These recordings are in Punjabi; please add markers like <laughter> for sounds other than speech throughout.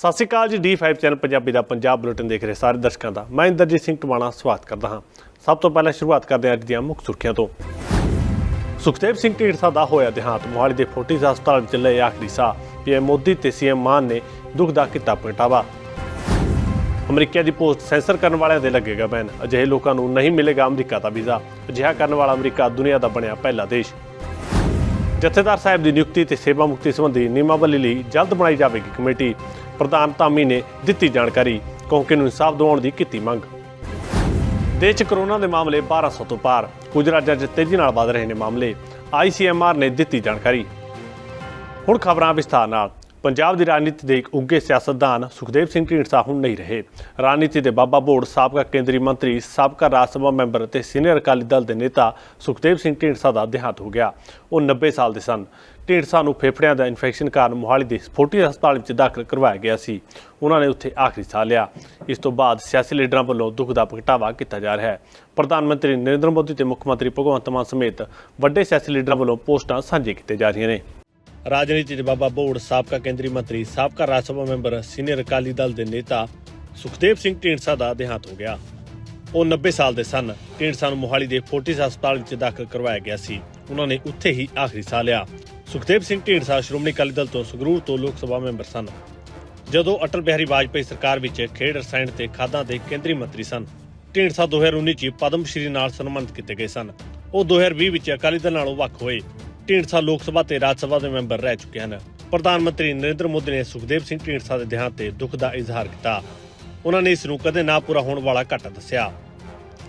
ਸਤਿ ਸ਼੍ਰੀ ਅਕਾਲ ਜੀ D5 ਚੈਨਲ ਪੰਜਾਬੀ ਦਾ ਪੰਜਾਬ ਬੁਲੇਟਿਨ ਦੇਖ ਰਹੇ ਸਾਰੇ ਦਰਸ਼ਕਾਂ ਦਾ। ਮੈਂ ਇੰਦਰਜੀਤ ਸਿੰਘ ਟਵਾਣਾ, ਸਵਾਗਤ ਕਰਦਾ ਹਾਂ। ਸਭ ਤੋਂ ਪਹਿਲਾਂ ਸ਼ੁਰੂਆਤ ਕਰਦੇ ਹਾਂ ਅੱਜ ਦੀਆਂ ਮੁੱਖ ਸੁਰਖੀਆਂ ਤੋਂ। ਸੁਖਦੇਵ ਸਿੰਘ ਢੀਂਡਸਾ ਦਾ ਹੋਇਆ ਦੇਹਾਂਤ, ਮੋਹਾਲੀ ਦੇ ਫੋਰਟਿਸ ਹਸਪਤਾਲ ਵਿੱਚ ਲਏ ਆਖਰੀ ਸਾਹ। ਪੀਐਮ ਮੋਦੀ ਤੇ ਸੀਐਮ ਮਾਨ ਨੇ ਦੁੱਖ ਦਾ ਕੀਤਾ ਪ੍ਰਗਟਾਵਾ। ਅਮਰੀਕਾ ਦੀ ਪੋਸਟ ਸੈਂਸਰ ਕਰਨ ਵਾਲਿਆਂ ਦੇ ਲੱਗੇਗਾ ਬੈਨ। ਅਜਿਹੇ ਲੋਕਾਂ ਨੂੰ ਨਹੀਂ ਮਿਲੇਗਾ ਅਮਰੀਕਾ ਦਾ ਵੀਜ਼ਾ। ਅਜਿਹਾ ਕਰਨ ਵਾਲਾ ਅਮਰੀਕਾ ਦੁਨੀਆ ਦਾ ਬਣਿਆ ਪਹਿਲਾ ਦੇਸ਼। ਜਥੇਦਾਰ ਸਾਹਿਬ ਦੀ ਨਿਯੁਕਤੀ ਤੇ ਸੇਵਾ ਮੁਕਤੀ ਸੰਬੰਧੀ ਨਿਯਮਾਵਲੀ ਲਈ ਜਲਦ ਬਣਾਈ ਜਾਵੇਗੀ ਕਮੇਟੀ। ਪ੍ਰਧਾਨ ਧਾਮੀ ਨੇ ਦਿੱਤੀ ਜਾਣਕਾਰੀ। ਕੌਂਕੇ ਨੂੰ ਇਨਸਾਫ ਦਿਵਾਉਣ ਦੀ ਕੀਤੀ ਮੰਗ। ਦੇਸ਼ 'ਚ ਕਰੋਨਾ ਦੇ ਮਾਮਲੇ 1200 ਤੋਂ ਪਾਰ। ਕੁਝ ਰਾਜਾਂ 'ਚ ਤੇਜ਼ੀ ਨਾਲ ਵਧ ਰਹੇ ਨੇ ਮਾਮਲੇ। ਆਈਸੀਐਮਆਰ ਨੇ ਦਿੱਤੀ ਜਾਣਕਾਰੀ। ਹੁਣ ਖਬਰਾਂ ਵਿਸਥਾਰ ਨਾਲ। ਪੰਜਾਬ ਦੀ ਰਾਜਨੀਤੀ ਦੇ ਇੱਕ ਉੱਗੇ ਸਿਆਸਤਦਾਨ ਸੁਖਦੇਵ ਸਿੰਘ ਢੀਂਡਸਾ ਹੁਣ ਨਹੀਂ ਰਹੇ। ਰਾਜਨੀਤੀ ਦੇ ਬਾਬਾ ਬੋੜ, ਸਾਬਕਾ ਕੇਂਦਰੀ ਮੰਤਰੀ, ਸਾਬਕਾ ਰਾਜ ਸਭਾ ਮੈਂਬਰ ਅਤੇ ਸੀਨੀਅਰ ਅਕਾਲੀ ਦਲ ਦੇ ਨੇਤਾ ਸੁਖਦੇਵ ਸਿੰਘ ਢੀਂਡਸਾ ਦਾ ਦੇਹਾਂਤ ਹੋ ਗਿਆ। ਉਹ 90 ਸਾਲ ਦੇ ਸਨ। ਢੀਂਡਸਾ ਨੂੰ ਫੇਫੜਿਆਂ ਦਾ ਇਨਫੈਕਸ਼ਨ ਕਾਰਨ ਮੋਹਾਲੀ ਦੇ ਸਪੋਰਟੀ ਹਸਪਤਾਲ ਵਿੱਚ ਦਾਖਲ ਕਰਵਾਇਆ ਗਿਆ ਸੀ। ਉਹਨਾਂ ਨੇ ਉੱਥੇ ਆਖਰੀ ਸਾਹ ਲਿਆ। ਇਸ ਤੋਂ ਬਾਅਦ ਸਿਆਸੀ ਲੀਡਰਾਂ ਵੱਲੋਂ ਦੁੱਖ ਦਾ ਪ੍ਰਗਟਾਵਾ ਕੀਤਾ ਜਾ ਰਿਹਾ ਹੈ। ਪ੍ਰਧਾਨ ਮੰਤਰੀ ਨਰਿੰਦਰ ਮੋਦੀ ਤੇ ਮੁੱਖ ਮੰਤਰੀ ਭਗਵੰਤ ਮਾਨ ਸਮੇਤ ਵੱਡੇ ਸਿਆਸੀ ਲੀਡਰਾਂ ਵੱਲੋਂ ਪੋਸਟਾਂ ਸਾਂਝੇ ਕੀਤੇ ਜਾ ਰਹੀਆਂ ਨੇ। ਰਾਜਨੀਤੀ ਦੇ ਬਾਬਾ ਬੋੜ, ਸਾਬਕਾ ਕੇਂਦਰੀ ਮੰਤਰੀ, ਸਾਬਕਾ ਰਾਜ ਸਭਾ ਮੈਂਬਰ, ਸੀਨੀਅਰ ਅਕਾਲੀ ਦਲ ਦੇ ਨੇਤਾ ਸੁਖਦੇਵ ਸਿੰਘ ਢੀਂਡਸਾ ਦਾ ਦੇਹਾਂਤ ਹੋ ਗਿਆ। ਉਹ 90 ਸਾਲ ਦੇ ਸਨ। ਢੀਂਡਸਾ ਨੂੰ ਮੋਹਾਲੀ ਦੇ ਫੋਰਟਿਸ ਹਸਪਤਾਲ ਵਿੱਚ ਦਾਖਲ ਕਰਵਾਇਆ ਗਿਆ ਸੀ। ਉਹਨਾਂ ਨੇ ਉੱਥੇ ਹੀ ਆਖਰੀ ਸਾਹ ਲਿਆ। ਸੁਖਦੇਵ ਸਿੰਘ ਢੀਂਡਸਾ ਸ਼੍ਰੋਮਣੀ ਅਕਾਲੀ ਦਲ ਤੋਂ ਸੰਗਰੂਰ ਤੋਂ ਲੋਕ ਸਭਾ ਮੈਂਬਰ ਸਨ। ਜਦੋਂ ਅਟਲ ਬਿਹਾਰੀ ਵਾਜਪਾਈ ਸਰਕਾਰ ਵਿੱਚ ਖੇਡ ਰਸਾਇਣ ਤੇ ਖਾਦਾਂ ਦੇ ਕੇਂਦਰੀ ਮੰਤਰੀ ਸਨ, ਢੀਂਡਸਾ 2019 ਚ ਪਦਮ ਸ਼੍ਰੀ ਨਾਲ ਸਨਮਾਨਿਤ ਕੀਤੇ ਗਏ ਸਨ। ਉਹ 2020 ਵਿੱਚ ਅਕਾਲੀ ਦਲ ਨਾਲੋਂ ਵੱਖ ਹੋਏ। ਢੀਂਡਸਾ ਲੋਕ ਸਭਾ ਤੇ ਰਾਜ ਸਭਾ ਦੇ ਮੈਂਬਰ ਰਹਿ ਚੁੱਕੇ ਹਨ। ਪ੍ਰਧਾਨ ਮੰਤਰੀ ਨਰਿੰਦਰ ਮੋਦੀ ਨੇ ਸੁਖਦੇਵ ਸਿੰਘ ਢੀਂਡਸਾ ਦੇ ਦੇਹਾਂਤ ਤੇ ਦੁੱਖ ਦਾ ਇਜ਼ਹਾਰ ਕੀਤਾ। ਉਹਨਾਂ ਨੇ ਇਸ ਨੂੰ ਕਦੇ ਨਾ ਪੂਰਾ ਹੋਣ ਵਾਲਾ ਘਾਟਾ ਦੱਸਿਆ।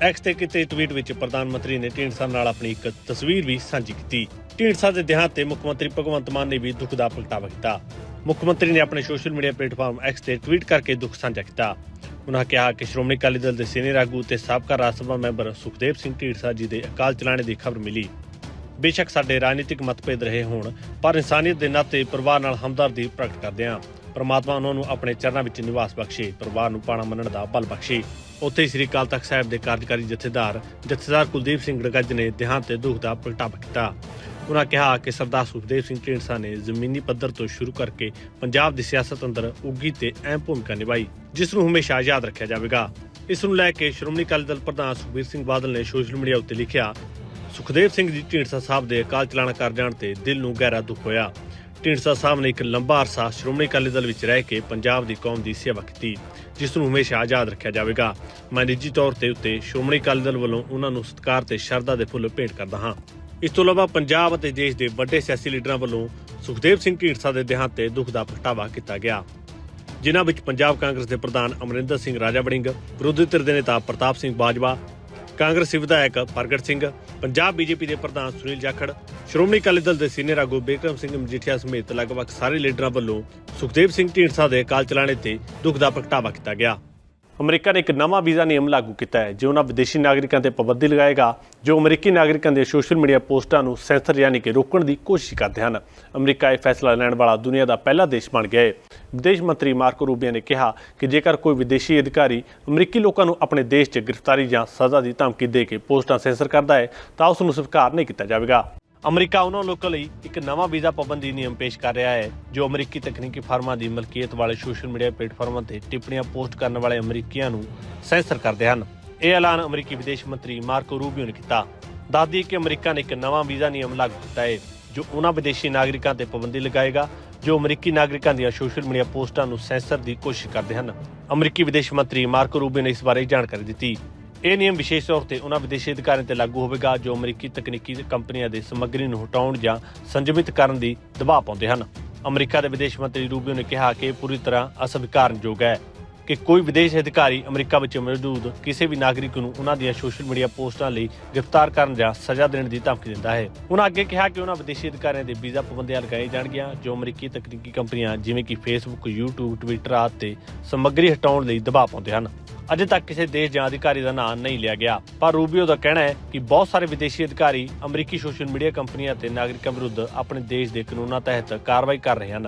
ਐਕਸ ਤੇ ਕੀਤੇ ਟਵੀਟ ਵਿੱਚ ਪ੍ਰਧਾਨ ਮੰਤਰੀ ਨੇ ਢੀਂਡਸਾ ਨਾਲ ਆਪਣੀ ਇੱਕ ਤਸਵੀਰ ਵੀ ਸਾਂਝੀ ਕੀਤੀ। ਢੀਂਡਸਾ ਦੇ ਦੇਹਾਂਤ ਤੇ ਮੁੱਖ ਮੰਤਰੀ ਭਗਵੰਤ ਮਾਨ ਨੇ ਵੀ ਦੁੱਖ ਦਾ ਪ੍ਰਗਟਾਵਾ ਕੀਤਾ। ਮੁੱਖ ਮੰਤਰੀ ਨੇ ਆਪਣੇ ਸੋਸ਼ਲ ਮੀਡੀਆ ਪਲੇਟਫਾਰਮ ਐਕਸ ਤੇ ਟਵੀਟ ਕਰਕੇ ਦੁੱਖ ਸਾਂਝਾ ਕੀਤਾ। ਉਹਨਾਂ ਕਿਹਾ ਕਿ ਸ਼੍ਰੋਮਣੀ ਅਕਾਲੀ ਦਲ ਦੇ ਸੀਨੀਅਰ ਆਗੂ ਤੇ ਸਾਬਕਾ ਰਾਜ ਸਭਾ ਮੈਂਬਰ ਸੁਖਦੇਵ ਸਿੰਘ ਢੀਂਡਸਾ ਜੀ ਦੇ ਅਕਾਲ ਚਲਾਣੇ ਦੀ ਖਬਰ ਮਿਲੀ। ਬੇਸ਼ੱਕ ਸਾਡੇ ਰਾਜਨੀਤਿਕ ਮਤਭੇਦ ਰਹੇ ਹੋਣ, ਪਰ ਇਨਸਾਨੀਅਤ ਦੇ ਨਾਤੇ ਪਰਿਵਾਰ ਨਾਲ ਹਮਦਰਦੀ ਪ੍ਰਗਟ ਕਰਦੇ ਹਾਂ। ਪ੍ਰਮਾਤਮਾ ਉਹਨਾਂ ਨੂੰ ਆਪਣੇ ਚਰਨਾਂ ਵਿੱਚ ਨਿਵਾਸ ਬਖਸ਼ੇ, ਪਰਿਵਾਰ ਨੂੰ ਪਾਣਾ ਮੰਨਣ ਦਾ ਬਲ ਬਖਸ਼ੇ। ਉੱਥੇ ਸ੍ਰੀ ਅਕਾਲ ਤਖਤ ਸਾਹਿਬ ਦੇ ਕਾਰਜਕਾਰੀ ਜਥੇਦਾਰ ਜਥੇਦਾਰ ਕੁਲਦੀਪ ਸਿੰਘ ਗੜਗੱਜ ਨੇ ਦੇਹਾਂਤ ਤੇ ਦੁੱਖ ਦਾ ਪ੍ਰਗਟਾਵਾ ਕੀਤਾ। ਉਨ੍ਹਾਂ ਕਿਹਾ ਕਿ ਸਰਦਾਰ ਸੁਖਦੇਵ ਸਿੰਘ ਢੀਂਡਸਾ ਨੇ ਜ਼ਮੀਨੀ ਪੱਧਰ ਤੋਂ ਸ਼ੁਰੂ ਕਰਕੇ ਪੰਜਾਬ ਦੀ ਸਿਆਸਤ ਅੰਦਰ ਉੱਗੀ ਤੇ ਅਹਿਮ ਭੂਮਿਕਾ ਨਿਭਾਈ, ਜਿਸ ਨੂੰ ਹਮੇਸ਼ਾ ਯਾਦ ਰੱਖਿਆ ਜਾਵੇਗਾ। ਇਸ ਨੂੰ ਲੈ ਕੇ ਸ਼੍ਰੋਮਣੀ ਅਕਾਲੀ ਦਲ ਪ੍ਰਧਾਨ ਸੁਖਬੀਰ ਸਿੰਘ ਬਾਦਲ ਨੇ ਸੋਸ਼ਲ ਮੀਡੀਆ ਉੱਤੇ ਲਿਖਿਆ, ਸੁਖਦੇਵ ਸਿੰਘ ਜੀ ਢੀਂਡਸਾ ਸਾਹਿਬ ਦੇ ਅਕਾਲ ਚਲਾਣਾ ਕਰ ਜਾਣ ਤੇ ਦਿਲ ਨੂੰ ਗਹਿਰਾ ਦੁੱਖ ਹੋਇਆ। ਢੀਂਡਸਾ ਸਾਹਿਬ ਨੇ ਇੱਕ ਲੰਬਾ ਅਰਸਾ ਸ਼੍ਰੋਮਣੀ ਅਕਾਲੀ ਦਲ ਵਿੱਚ ਰਹਿ ਕੇ ਪੰਜਾਬ ਦੀ ਕੌਮ ਦੀ ਸੇਵਾ ਕੀਤੀ, ਜਿਸ ਨੂੰ ਹਮੇਸ਼ਾ ਯਾਦ ਰੱਖਿਆ ਜਾਵੇਗਾ। ਮੈਂ ਨਿੱਜੀ ਤੌਰ ਤੇ ਉੱਤੇ ਸ਼੍ਰੋਮਣੀ ਅਕਾਲੀ ਦਲ ਵੱਲੋਂ ਉਹਨਾਂ ਨੂੰ ਸਤਿਕਾਰ ਤੇ ਸ਼ਰਧਾ ਦੇ ਫੁੱਲ ਭੇਟ ਕਰਦਾ ਹਾਂ। ਇਸ ਤੋਂ ਇਲਾਵਾ ਪੰਜਾਬ ਅਤੇ ਦੇਸ਼ ਦੇ ਵੱਡੇ ਸਿਆਸੀ ਲੀਡਰਾਂ ਵੱਲੋਂ ਸੁਖਦੇਵ ਸਿੰਘ ਢੀਂਡਸਾ ਦੇ ਦੇਹਾਂਤ ਤੇ ਦੁੱਖ ਦਾ ਪ੍ਰਗਟਾਵਾ ਕੀਤਾ ਗਿਆ। ਜਿਨ੍ਹਾਂ ਵਿੱਚ ਪੰਜਾਬ ਕਾਂਗਰਸ ਦੇ ਪ੍ਰਧਾਨ ਅਮਰਿੰਦਰ ਸਿੰਘ ਰਾਜਾ ਵੜਿੰਗ ਵਿਰੋਧੀ ਧਿਰ ਦੇ ਨੇਤਾ ਪ੍ਰਤਾਪ ਸਿੰਘ ਬਾਜਵਾ, ਕਾਂਗਰਸੀ ਵਿਧਾਇਕ ਪ੍ਰਗਟ ਸਿੰਘ, ਪੰਜਾਬ ਬੀਜੇਪੀ ਦੇ ਪ੍ਰਧਾਨ ਸੁਨੀਲ ਜਾਖੜ, ਸ਼੍ਰੋਮਣੀ ਅਕਾਲੀ ਦਲ ਦੇ ਸੀਨੀਅਰ ਆਗੂ ਬੇਕਰਮ ਸਿੰਘ ਮਜੀਠੀਆ ਸਮੇਤ ਲਗਭਗ ਸਾਰੇ ਲੀਡਰਾਂ ਵੱਲੋਂ ਸੁਖਦੇਵ ਸਿੰਘ ਢੀਂਡਸਾ ਦੇ ਕਾਲ ਚਲਾਣੇ ਤੇ ਦੁੱਖ ਦਾ ਪ੍ਰਗਟਾਵਾ ਕੀਤਾ ਗਿਆ। ਅਮਰੀਕਾ ਨੇ ਇੱਕ ਨਵਾਂ ਵੀਜ਼ਾ ਨਿਯਮ ਲਾਗੂ ਕੀਤਾ ਹੈ, ਜੋ ਉਹਨਾਂ ਵਿਦੇਸ਼ੀ ਨਾਗਰਿਕਾਂ ਤੇ ਪਾਬੰਦੀ ਲਗਾਏਗਾ, ਜੋ ਅਮਰੀਕੀ ਨਾਗਰਿਕਾਂ ਦੇ ਸੋਸ਼ਲ ਮੀਡੀਆ ਪੋਸਟਾਂ ਨੂੰ ਸੈਂਸਰ ਯਾਨੀ ਕਿ ਰੋਕਣ ਦੀ ਕੋਸ਼ਿਸ਼ ਕਰਦੇ ਹਨ। ਅਮਰੀਕਾ ਇਹ ਫੈਸਲਾ ਲੈਣ ਵਾਲਾ ਦੁਨੀਆ ਦਾ ਪਹਿਲਾ ਦੇਸ਼ ਬਣ ਗਿਆ ਹੈ। ਵਿਦੇਸ਼ ਮੰਤਰੀ ਮਾਰਕੋ ਰੂਬੀਆ ਨੇ ਕਿਹਾ ਕਿ ਜੇਕਰ ਕੋਈ ਵਿਦੇਸ਼ੀ ਅਧਿਕਾਰੀ ਅਮਰੀਕੀ ਲੋਕਾਂ ਨੂੰ ਆਪਣੇ ਦੇਸ਼ 'ਚ ਗ੍ਰਿਫਤਾਰੀ ਜਾਂ ਸਜ਼ਾ ਦੀ ਧਮਕੀ ਦੇ ਕੇ ਪੋਸਟਾਂ ਸੈਂਸਰ ਕਰਦਾ ਹੈ, ਤਾਂ ਉਸ ਨੂੰ ਸਵੀਕਾਰ ਨਹੀਂ ਕੀਤਾ ਜਾਵੇਗਾ। ਅਮਰੀਕਾ ਉਹਨਾਂ ਲੋਕਾਂ ਲਈ ਇੱਕ ਨਵਾਂ ਵੀਜ਼ਾ ਪਾਬੰਦੀ ਨਿਯਮ ਪੇਸ਼ ਕਰ ਰਿਹਾ ਹੈ, ਜੋ ਅਮਰੀਕੀ ਤਕਨੀਕੀ ਫਰਮਾਂ ਦੀ ਮਲਕੀਅਤ ਵਾਲੇ ਸੋਸ਼ਲ ਮੀਡੀਆ ਪਲੇਟਫਾਰਮਾਂ ਤੇ ਟਿੱਪਣੀਆਂ ਪੋਸਟ ਕਰਨ ਵਾਲੇ ਅਮਰੀਕੀਆਂ ਨੂੰ ਸੈਂਸਰ ਕਰਦੇ ਹਨ। ਇਹ ਐਲਾਨ ਅਮਰੀਕੀ ਵਿਦੇਸ਼ ਮੰਤਰੀ ਮਾਰਕੋ ਰੂਬੀਓ ਨੇ ਕੀਤਾ। ਦੱਸਦੀ ਕਿ ਅਮਰੀਕਾ ਨੇ ਇੱਕ ਨਵਾਂ ਵੀਜ਼ਾ ਨਿਯਮ ਲਾਗੂ ਕੀਤਾ ਹੈ, ਜੋ ਉਹਨਾਂ ਵਿਦੇਸ਼ੀ ਨਾਗਰਿਕਾਂ ਤੇ ਪਾਬੰਦੀ ਲਗਾਏਗਾ, ਜੋ ਅਮਰੀਕੀ ਨਾਗਰਿਕਾਂ ਦੀਆਂ ਸੋਸ਼ਲ ਮੀਡੀਆ ਪੋਸਟਾਂ ਨੂੰ ਸੈਂਸਰ ਦੀ ਕੋਸ਼ਿਸ਼ ਕਰਦੇ ਹਨ। ਅਮਰੀਕੀ ਵਿਦੇਸ਼ ਮੰਤਰੀ ਮਾਰਕੋ ਰੂਬੀਓ ਨੇ ਇਸ ਬਾਰੇ ਜਾਣਕਾਰੀ ਦਿੱਤੀ। ਇਹ ਨਿਯਮ ਵਿਸ਼ੇਸ਼ ਤੌਰ ਤੇ ਉਹਨਾਂ ਵਿਦੇਸ਼ੀ ਅਧਿਕਾਰੀਆਂ ਤੇ ਲਾਗੂ ਹੋਵੇਗਾ, ਜੋ ਅਮਰੀਕੀ ਤਕਨੀਕੀ ਕੰਪਨੀਆਂ ਦੇ ਸਮੱਗਰੀ ਨੂੰ ਹਟਾਉਣ ਜਾਂ ਸੰਜਮਿਤ ਕਰਨ ਦੀ ਦਬਾਅ ਪਾਉਂਦੇ ਹਨ। ਅਮਰੀਕਾ ਦੇ ਵਿਦੇਸ਼ ਮੰਤਰੀ ਰੂਬੀਓ ਨੇ ਕਿਹਾ ਕਿ ਇਹ ਪੂਰੀ ਤਰ੍ਹਾਂ ਅਸਵੀਕਾਰਨਯੋਗ ਹੈ। ਕਿ ਕੋਈ ਵਿਦੇਸ਼ ਅਧਿਕਾਰੀ ਅਮਰੀਕਾ ਵਿੱਚ ਮੌਜੂਦ ਕਿਸੇ ਵੀ ਨਾਗਰਿਕ ਨੂੰ ਉਹਨਾਂ ਦੀਆਂ ਸੋਸ਼ਲ ਮੀਡੀਆ ਪੋਸਟਾਂ ਲਈ ਗ੍ਰਿਫਤਾਰ ਕਰਨ ਜਾਂ ਸਜ਼ਾ ਦੇਣ ਦੀ ਧਮਕੀ ਦਿੰਦਾ ਹੈ। ਉਹਨਾਂ ਅੱਗੇ ਕਿਹਾ ਕਿ ਉਹਨਾਂ ਵਿਦੇਸ਼ੀ ਅਧਿਕਾਰੀਆਂ ਦੇ ਵੀਜ਼ਾ ਪਾਬੰਦੀਆਂ ਲਗਾਏ ਜਾਣਗੀਆਂ, ਜੋ ਅਮਰੀਕੀ ਤਕਨੀਕੀ ਕੰਪਨੀਆਂ ਜਿਵੇਂ ਕਿ ਫੇਸਬੁੱਕ YouTube ਟਵਿੱਟਰ ਆਦਿ ਤੇ ਸਮੱਗਰੀ ਹਟਾਉਣ ਲਈ ਦਬਾਅ ਪਾਉਂਦੇ ਹਨ। ਅਜੇ ਤੱਕ ਕਿਸੇ ਦੇਸ਼ ਜਾਂ ਅਧਿਕਾਰੀ ਦਾ ਨਾਮ ਨਹੀਂ ਲਿਆ ਗਿਆ, ਪਰ ਰੂਬੀਓ ਦਾ ਕਹਿਣਾ ਹੈ ਕਿ ਬਹੁਤ ਸਾਰੇ ਵਿਦੇਸ਼ੀ ਅਧਿਕਾਰੀ ਅਮਰੀਕੀ ਸੋਸ਼ਲ ਮੀਡੀਆ ਕੰਪਨੀਆਂ ਅਤੇ ਨਾਗਰਿਕਾਂ ਵਿਰੁੱਧ ਆਪਣੇ ਦੇਸ਼ ਦੇ ਕਾਨੂੰਨਾਂ ਤਹਿਤ ਕਾਰਵਾਈ ਕਰ ਰਹੇ ਹਨ।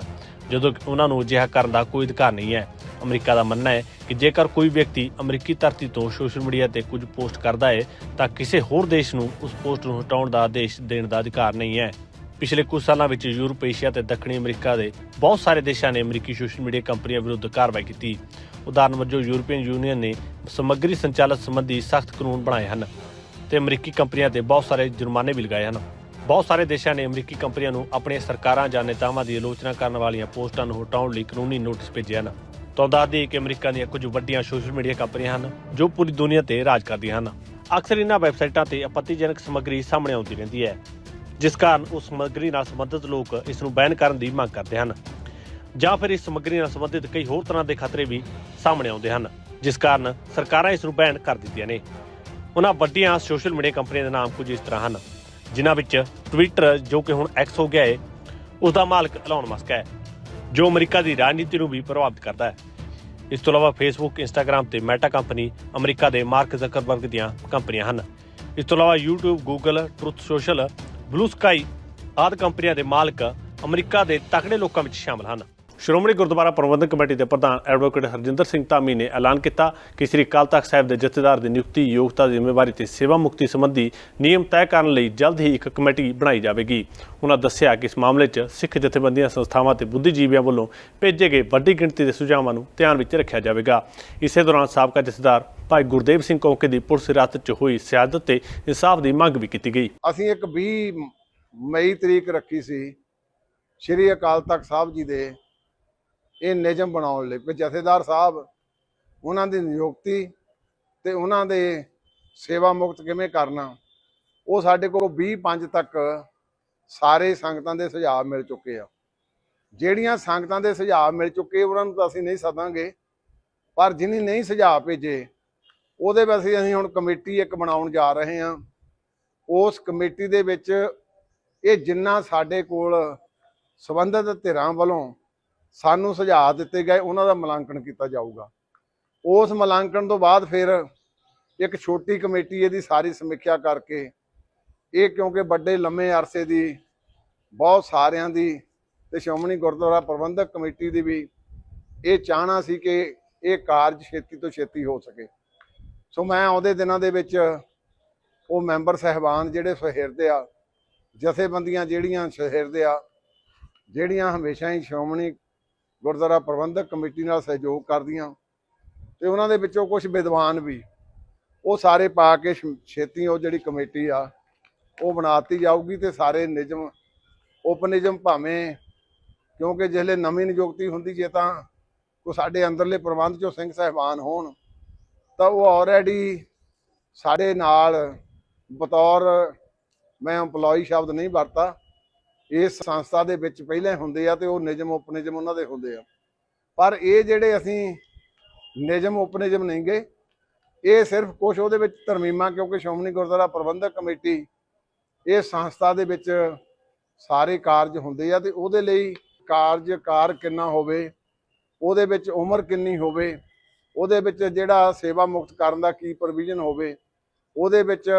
ਜਦੋਂ ਕਿ ਉਹਨਾਂ ਨੂੰ ਅਜਿਹਾ ਕਰਨ ਦਾ ਕੋਈ ਅਧਿਕਾਰ ਨਹੀਂ ਹੈ। ਅਮਰੀਕਾ ਦਾ ਮੰਨਣਾ ਹੈ ਕਿ ਜੇਕਰ ਕੋਈ ਵਿਅਕਤੀ ਅਮਰੀਕੀ ਧਰਤੀ ਤੋਂ ਸੋਸ਼ਲ ਮੀਡੀਆ ਤੇ ਕੁਝ ਪੋਸਟ ਕਰਦਾ ਹੈ, ਤਾਂ ਕਿਸੇ ਹੋਰ ਦੇਸ਼ ਨੂੰ ਉਸ ਪੋਸਟ ਨੂੰ ਹਟਾਉਣ ਦਾ ਆਦੇਸ਼ ਦੇਣ ਦਾ ਅਧਿਕਾਰ ਨਹੀਂ ਹੈ। ਪਿਛਲੇ ਕੁਝ ਸਾਲਾਂ ਵਿੱਚ ਯੂਰਪ, ਏਸ਼ੀਆ ਤੇ ਦੱਖਣੀ ਅਮਰੀਕਾ ਦੇ ਬਹੁਤ ਸਾਰੇ ਦੇਸ਼ਾਂ ਨੇ ਅਮਰੀਕੀ ਸੋਸ਼ਲ ਮੀਡੀਆ ਕੰਪਨੀਆਂ ਵਿਰੁੱਧ ਕਾਰਵਾਈ ਕੀਤੀ। ਉਦਾਹਰਨ ਵਜੋਂ, ਯੂਰਪੀਅਨ ਯੂਨੀਅਨ ਨੇ ਸਮੱਗਰੀ ਸੰਚਾਲਨ ਸੰਬੰਧੀ ਸਖਤ ਕਾਨੂੰਨ ਬਣਾਏ ਹਨ ਤੇ ਅਮਰੀਕੀ ਕੰਪਨੀਆਂ ਤੇ ਬਹੁਤ ਸਾਰੇ ਜੁਰਮਾਨੇ ਵੀ ਲਗਾਏ ਹਨ। ਬਹੁਤ ਸਾਰੇ ਦੇਸ਼ਾਂ ਨੇ ਅਮਰੀਕੀ ਕੰਪਨੀਆਂ ਨੂੰ ਆਪਣੀਆਂ ਸਰਕਾਰਾਂ ਜਾਂ ਨੇਤਾਵਾਂ ਦੀ ਆਲੋਚਨਾ ਕਰਨ ਵਾਲੀਆਂ ਪੋਸਟਾਂ ਨੂੰ ਹਟਾਉਣ ਲਈ ਕਾਨੂੰਨੀ ਨੋਟਿਸ ਭੇਜੇ ਹਨ। ਤਾਂ ਦੱਸ ਕਿ ਅਮਰੀਕਾ ਦੀਆਂ ਕੁਝ ਵੱਡੀਆਂ ਸੋਸ਼ਲ ਮੀਡੀਆ ਕੰਪਨੀਆਂ ਹਨ, ਜੋ ਪੂਰੀ ਦੁਨੀਆ ਤੇ ਰਾਜ ਕਰਦੀਆਂ ਹਨ। ਅਕਸਰ ਇਹਨਾਂ ਵੈਬਸਾਈਟਾਂ ਤੇ ਆਪੱਤੀਜਨਕ ਸਮੱਗਰੀ ਸਾਹਮਣੇ ਆਉਂਦੀ ਰਹਿੰਦੀ ਹੈ, ਜਿਸ ਕਾਰਨ ਉਸ ਸਮੱਗਰੀ ਨਾਲ ਸੰਬੰਧਿਤ ਲੋਕ ਇਸ ਨੂੰ ਬੈਨ ਕਰਨ ਦੀ ਮੰਗ ਕਰਦੇ ਹਨ। ਜਾਂ ਫਿਰ ਇਸ ਸਮੱਗਰੀ ਨਾਲ ਸੰਬੰਧਿਤ ਕਈ ਹੋਰ ਤਰ੍ਹਾਂ ਦੇ ਖਤਰੇ ਵੀ ਸਾਹਮਣੇ ਆਉਂਦੇ ਹਨ, ਜਿਸ ਕਾਰਨ ਸਰਕਾਰਾਂ ਇਸ ਨੂੰ ਬੈਨ ਕਰ ਦਿੱਤੀਆਂ ਨੇ। ਉਹਨਾਂ ਵੱਡੀਆਂ ਸੋਸ਼ਲ ਮੀਡੀਆ ਕੰਪਨੀਆਂ ਦੇ ਨਾਮ ਕੁਝ ਇਸ ਤਰ੍ਹਾਂ ਹਨ। ਜਿਨ੍ਹਾਂ ਵਿੱਚ ਟਵਿੱਟਰ ਜੋ ਕਿ ਹੁਣ ਐਕਸ ਹੋ ਗਿਆ ਹੈ ਉਸ ਦਾ ਮਾਲਕ ਐਲਨ ਮਸਕ ਹੈ, ਜੋ ਅਮਰੀਕਾ ਦੀ ਰਾਜਨੀਤੀ ਨੂੰ ਵੀ ਪ੍ਰਭਾਵਿਤ ਕਰਦਾ ਹੈ। ਇਸ ਤੋਂ ਇਲਾਵਾ ਫੇਸਬੁੱਕ ਇੰਸਟਾਗ੍ਰam ਤੇ ਮੈਟਾ ਕੰਪਨੀ ਅਮਰੀਕਾ ਦੇ ਮਾਰਕ ਜ਼ਕਰਬਰਗ ਦੀਆਂ ਕੰਪਨੀਆਂ ਹਨ। ਇਸ ਤੋਂ ਇਲਾਵਾ YouTube, Google Truth Social Bluesky ਆਦਿ ਕੰਪਨੀਆਂ ਦੇ ਮਾਲਕ ਅਮਰੀਕਾ ਦੇ ਤਕੜੇ ਲੋਕਾਂ ਵਿੱਚ ਸ਼ਾਮਲ ਹਨ। ਸ਼੍ਰੋਮਣੀ ਗੁਰਦੁਆਰਾ ਪ੍ਰਬੰਧਕ ਕਮੇਟੀ ਦੇ ਪ੍ਰਧਾਨ ਐਡਵੋਕੇਟ ਹਰਜਿੰਦਰ ਸਿੰਘ ਧਾਮੀ ਨੇ ਐਲਾਨ ਕੀਤਾ ਕਿ ਸ੍ਰੀ ਅਕਾਲ ਤਖਤ ਸਾਹਿਬ ਦੇ ਜਥੇਦਾਰ ਦੀ ਨਿਯੁਕਤੀ, ਯੋਗਤਾ, ਜ਼ਿੰਮੇਵਾਰੀ ਤੇ ਸੇਵਾ ਮੁਕਤੀ ਸੰਬੰਧੀ ਨਿਯਮ ਤੈਅ ਕਰਨ ਲਈ ਜਲਦ ਹੀ ਇੱਕ ਕਮੇਟੀ ਬਣਾਈ ਜਾਵੇਗੀ। ਉਹਨਾਂ ਦੱਸਿਆ ਕਿ ਇਸ ਮਾਮਲੇ 'ਚ ਸਿੱਖ ਜਥੇਬੰਦੀਆਂ, ਸੰਸਥਾਵਾਂ ਤੇ ਬੁੱਧੀਜੀਵੀਆਂ ਵੱਲੋਂ ਭੇਜੇ ਗਏ ਵੱਡੀ ਗਿਣਤੀ ਦੇ ਸੁਝਾਵਾਂ ਨੂੰ ਧਿਆਨ ਵਿੱਚ ਰੱਖਿਆ ਜਾਵੇਗਾ। ਇਸੇ ਦੌਰਾਨ ਸਾਬਕਾ ਜਥੇਦਾਰ ਭਾਈ ਗੁਰਦੇਵ ਸਿੰਘ ਕੌਂਕੇ ਦੀ ਪੁਲਿਸ ਹਿਰਾਸਤ 'ਚ ਹੋਈ ਸਿਆਦਤ ਤੇ ਇਨਸਾਫ ਦੀ ਮੰਗ ਵੀ ਕੀਤੀ ਗਈ। ਅਸੀਂ ਇੱਕ 20 ਮਈ ਤਰੀਕ ਰੱਖੀ ਸੀ। ਸ਼੍ਰੀ ਅਕਾਲ ਤਖਤ ਸਾਹਿਬ ਜੀ ਦੇ ਇਹ ਨਿਯਮ ਬਣਾਉਣ ਲਈ ਵੀ ਜਥੇਦਾਰ ਸਾਹਿਬ, ਉਹਨਾਂ ਦੀ ਨਿਯੁਕਤੀ ਤੇ ਉਹਨਾਂ ਦੇ ਸੇਵਾ ਮੁਕਤ ਕਿਵੇਂ ਕਰਨਾ, ਉਹ ਸਾਡੇ ਕੋਲ 20 ਪੰਜ ਤੱਕ ਸਾਰੇ ਸੰਗਤਾਂ ਦੇ ਸੁਝਾਅ ਮਿਲ ਚੁੱਕੇ ਆ। ਜਿਹੜੀਆਂ ਸੰਗਤਾਂ ਦੇ ਸੁਝਾਅ ਮਿਲ ਚੁੱਕੇ, ਉਹਨਾਂ ਨੂੰ ਤਾਂ ਅਸੀਂ ਨਹੀਂ ਸਦਾਂਗੇ, ਪਰ ਜਿਨੀ ਨਹੀਂ ਸੁਝਾਅ ਭੇਜੇ, ਉਹਦੇ ਵਿੱਚ ਅਸੀਂ ਹੁਣ ਕਮੇਟੀ ਇੱਕ ਬਣਾਉਣ ਜਾ ਰਹੇ ਹਾਂ। ਉਸ ਕਮੇਟੀ ਦੇ ਵਿੱਚ ਇਹ ਜਿੰਨਾ ਸਾਡੇ ਕੋਲ ਸਬੰਧਤ ਧਿਰਾਂ ਵੱਲੋਂ ਸਾਨੂੰ ਸੁਝਾਅ ਦਿੱਤੇ ਗਏ, ਉਹਨਾਂ ਦਾ ਮੁਲਾਂਕਣ ਕੀਤਾ ਜਾਊਗਾ। ਉਸ ਮੁਲਾਂਕਣ ਤੋਂ ਬਾਅਦ ਫਿਰ ਇੱਕ ਛੋਟੀ ਕਮੇਟੀ ਇਹਦੀ ਸਾਰੀ ਸਮੀਖਿਆ ਕਰਕੇ, ਇਹ ਕਿਉਂਕਿ ਵੱਡੇ ਲੰਮੇ ਅਰਸੇ ਦੀ, ਬਹੁਤ ਸਾਰਿਆਂ ਦੀ ਤੇ ਸ਼੍ਰੋਮਣੀ ਗੁਰਦੁਆਰਾ ਪ੍ਰਬੰਧਕ ਕਮੇਟੀ ਦੀ ਵੀ ਇਹ ਚਾਹਣਾ ਸੀ ਕਿ ਇਹ ਕਾਰਜ ਛੇਤੀ ਤੋਂ ਛੇਤੀ ਹੋ ਸਕੇ। ਸੋ ਮੈਂ ਆਉਂਦੇ ਦਿਨਾਂ ਦੇ ਵਿੱਚ ਉਹ ਮੈਂਬਰ ਸਹਿਬਾਨ ਜਿਹੜੇ ਸਹਿਰਦੇ ਆ, ਜਥੇਬੰਦੀਆਂ ਜਿਹੜੀਆਂ ਸਹਿਰਦੇ ਆ, ਜਿਹੜੀਆਂ ਹਮੇਸ਼ਾ ਹੀ ਸ਼੍ਰੋਮਣੀ ਗੁਰਦੁਆਰਾ ਪ੍ਰਬੰਧਕ ਕਮੇਟੀ ਨਾਲ ਸਹਿਯੋਗ ਕਰਦੀਆਂ ਤੇ ਉਹਨਾਂ ਦੇ ਵਿੱਚੋਂ ਕੁਝ ਵਿਦਵਾਨ ਵੀ ਉਹ ਸਾਰੇ ਪਾ ਕੇ ਛ- ਛੇਤੀ ਉਹ ਜਿਹੜੀ ਕਮੇਟੀ ਆ, ਉਹ ਬਣਾਤੀ ਜਾਊਗੀ ਤੇ ਸਾਰੇ ਨਿਯਮ ਉਪ ਨਿਯਮ ਭਾਵੇਂ ਕਿਉਂਕਿ ਜਿਹੜੇ ਨਵੀਂ ਨਿਯੁਕਤੀ ਹੁੰਦੀ ਜੇ ਤਾਂ ਕੋ ਸਾਡੇ ਅੰਦਰਲੇ ਪ੍ਰਬੰਧ ਚੋਂ ਸਿੰਘ ਸਹਿਬਾਨ ਹੋਣ, ਤਾਂ ਉਹ ਆਲਰੇਡੀ ਸਾਡੇ ਨਾਲ ਬਤੌਰ ਮੈਂ EMPLOYE ਸ਼ਬਦ ਨਹੀਂ ਵਰਤਾ ਇਸ ਸੰਸਥਾ ਦੇ ਵਿੱਚ ਪਹਿਲਾਂ ਹੁੰਦੇ ਆ ਤੇ ਉਹ ਨਿਯਮ ਉਪਨਿਯਮ ਉਹਨਾਂ ਦੇ ਹੁੰਦੇ ਆ। ਪਰ ਇਹ ਜਿਹੜੇ ਅਸੀਂ ਨਿਯਮ ਉਪਨਿਯਮ ਨਹੀਂ ਗਏ ਇਹ ਸਿਰਫ ਕੁਝ ਉਹਦੇ ਵਿੱਚ ਤਰਮੀਮਾਂ ਕਿਉਂਕਿ ਸ਼੍ਰੋਮਣੀ ਗੁਰਦੁਆਰਾ ਪ੍ਰਬੰਧਕ ਕਮੇਟੀ ਇਹ ਸੰਸਥਾ ਦੇ ਵਿੱਚ ਸਾਰੇ ਕਾਰਜ ਹੁੰਦੇ ਆ ਤੇ ਉਹਦੇ ਲਈ ਕਾਰਜਕਾਰ ਕਿੰਨਾ ਹੋਵੇ, ਉਹਦੇ ਵਿੱਚ ਉਮਰ ਕਿੰਨੀ ਹੋਵੇ, ਉਹਦੇ ਵਿੱਚ ਜਿਹੜਾ ਸੇਵਾ ਮੁਕਤ ਕਰਨ ਦਾ ਕੀ ਪ੍ਰੋਵੀਜ਼ਨ ਹੋਵੇ, ਉਹਦੇ ਵਿੱਚ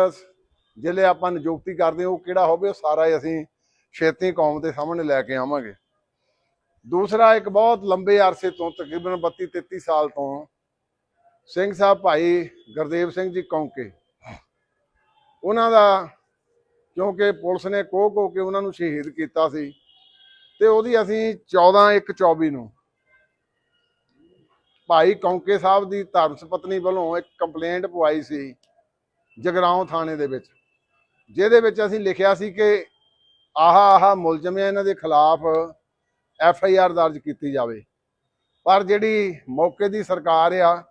ਜਿਹੜੇ ਆਪਾਂ ਨਿਯੁਕਤੀ ਕਰਦੇ ਉਹ ਕਿਹੜਾ ਹੋਵੇ ਉਹ ਸਾਰਾ ਹੀ ਅਸੀਂ ਛੇਤੀ ਕੌਮ ਦੇ ਸਾਹਮਣੇ ਲੈ ਕੇ ਆਵਾਂਗੇ। ਦੂਸਰਾ, ਇੱਕ ਬਹੁਤ ਲੰਬੇ ਅਰਸੇ ਤੋਂ, ਤਕਰੀਬਨ 32 33 ਸਾਲ ਤੋਂ, ਸਿੰਘ ਸਾਹਿਬ ਭਾਈ ਗੁਰਦੇਵ ਸਿੰਘ ਜੀ ਕੌਂਕੇ। ਉਹਨਾਂ ਦਾ, ਕਿਉਂਕਿ ਪੁਲਿਸ ਨੇ ਕੋਹ ਕੋ ਕੇ ਉਹਨਾਂ ਨੂੰ ਸ਼ਹੀਦ ਕੀਤਾ ਸੀ, ਤੇ ਉਹਦੀ ਅਸੀਂ 14 1 24 ਨੂੰ ਭਾਈ ਕੌਂਕੇ ਸਾਹਿਬ ਦੀ ਧਰਮ ਸੁਪਤਨੀ ਵੱਲੋਂ ਇੱਕ ਕੰਪਲੇਂਟ ਪਵਾਈ ਸੀ, ਜਗਰਾਉਂ ਥਾਣੇ ਦੇ ਵਿੱਚ, ਜਿਹਦੇ ਵਿੱਚ ਅਸੀਂ ਲਿਖਿਆ ਸੀ ਕਿ ਆਹ ਆਹਾ ਮੁਲਜ਼ਮ ਆ ਇਹਨਾਂ ਦੇ ਖਿਲਾਫ ਐਫ ਆਈ ਆਰ ਦਰਜ ਕੀਤੀ ਜਾਵੇ। ਪਰ ਜਿਹੜੀ ਮੌਕੇ ਦੀ ਸਰਕਾਰ ਆ,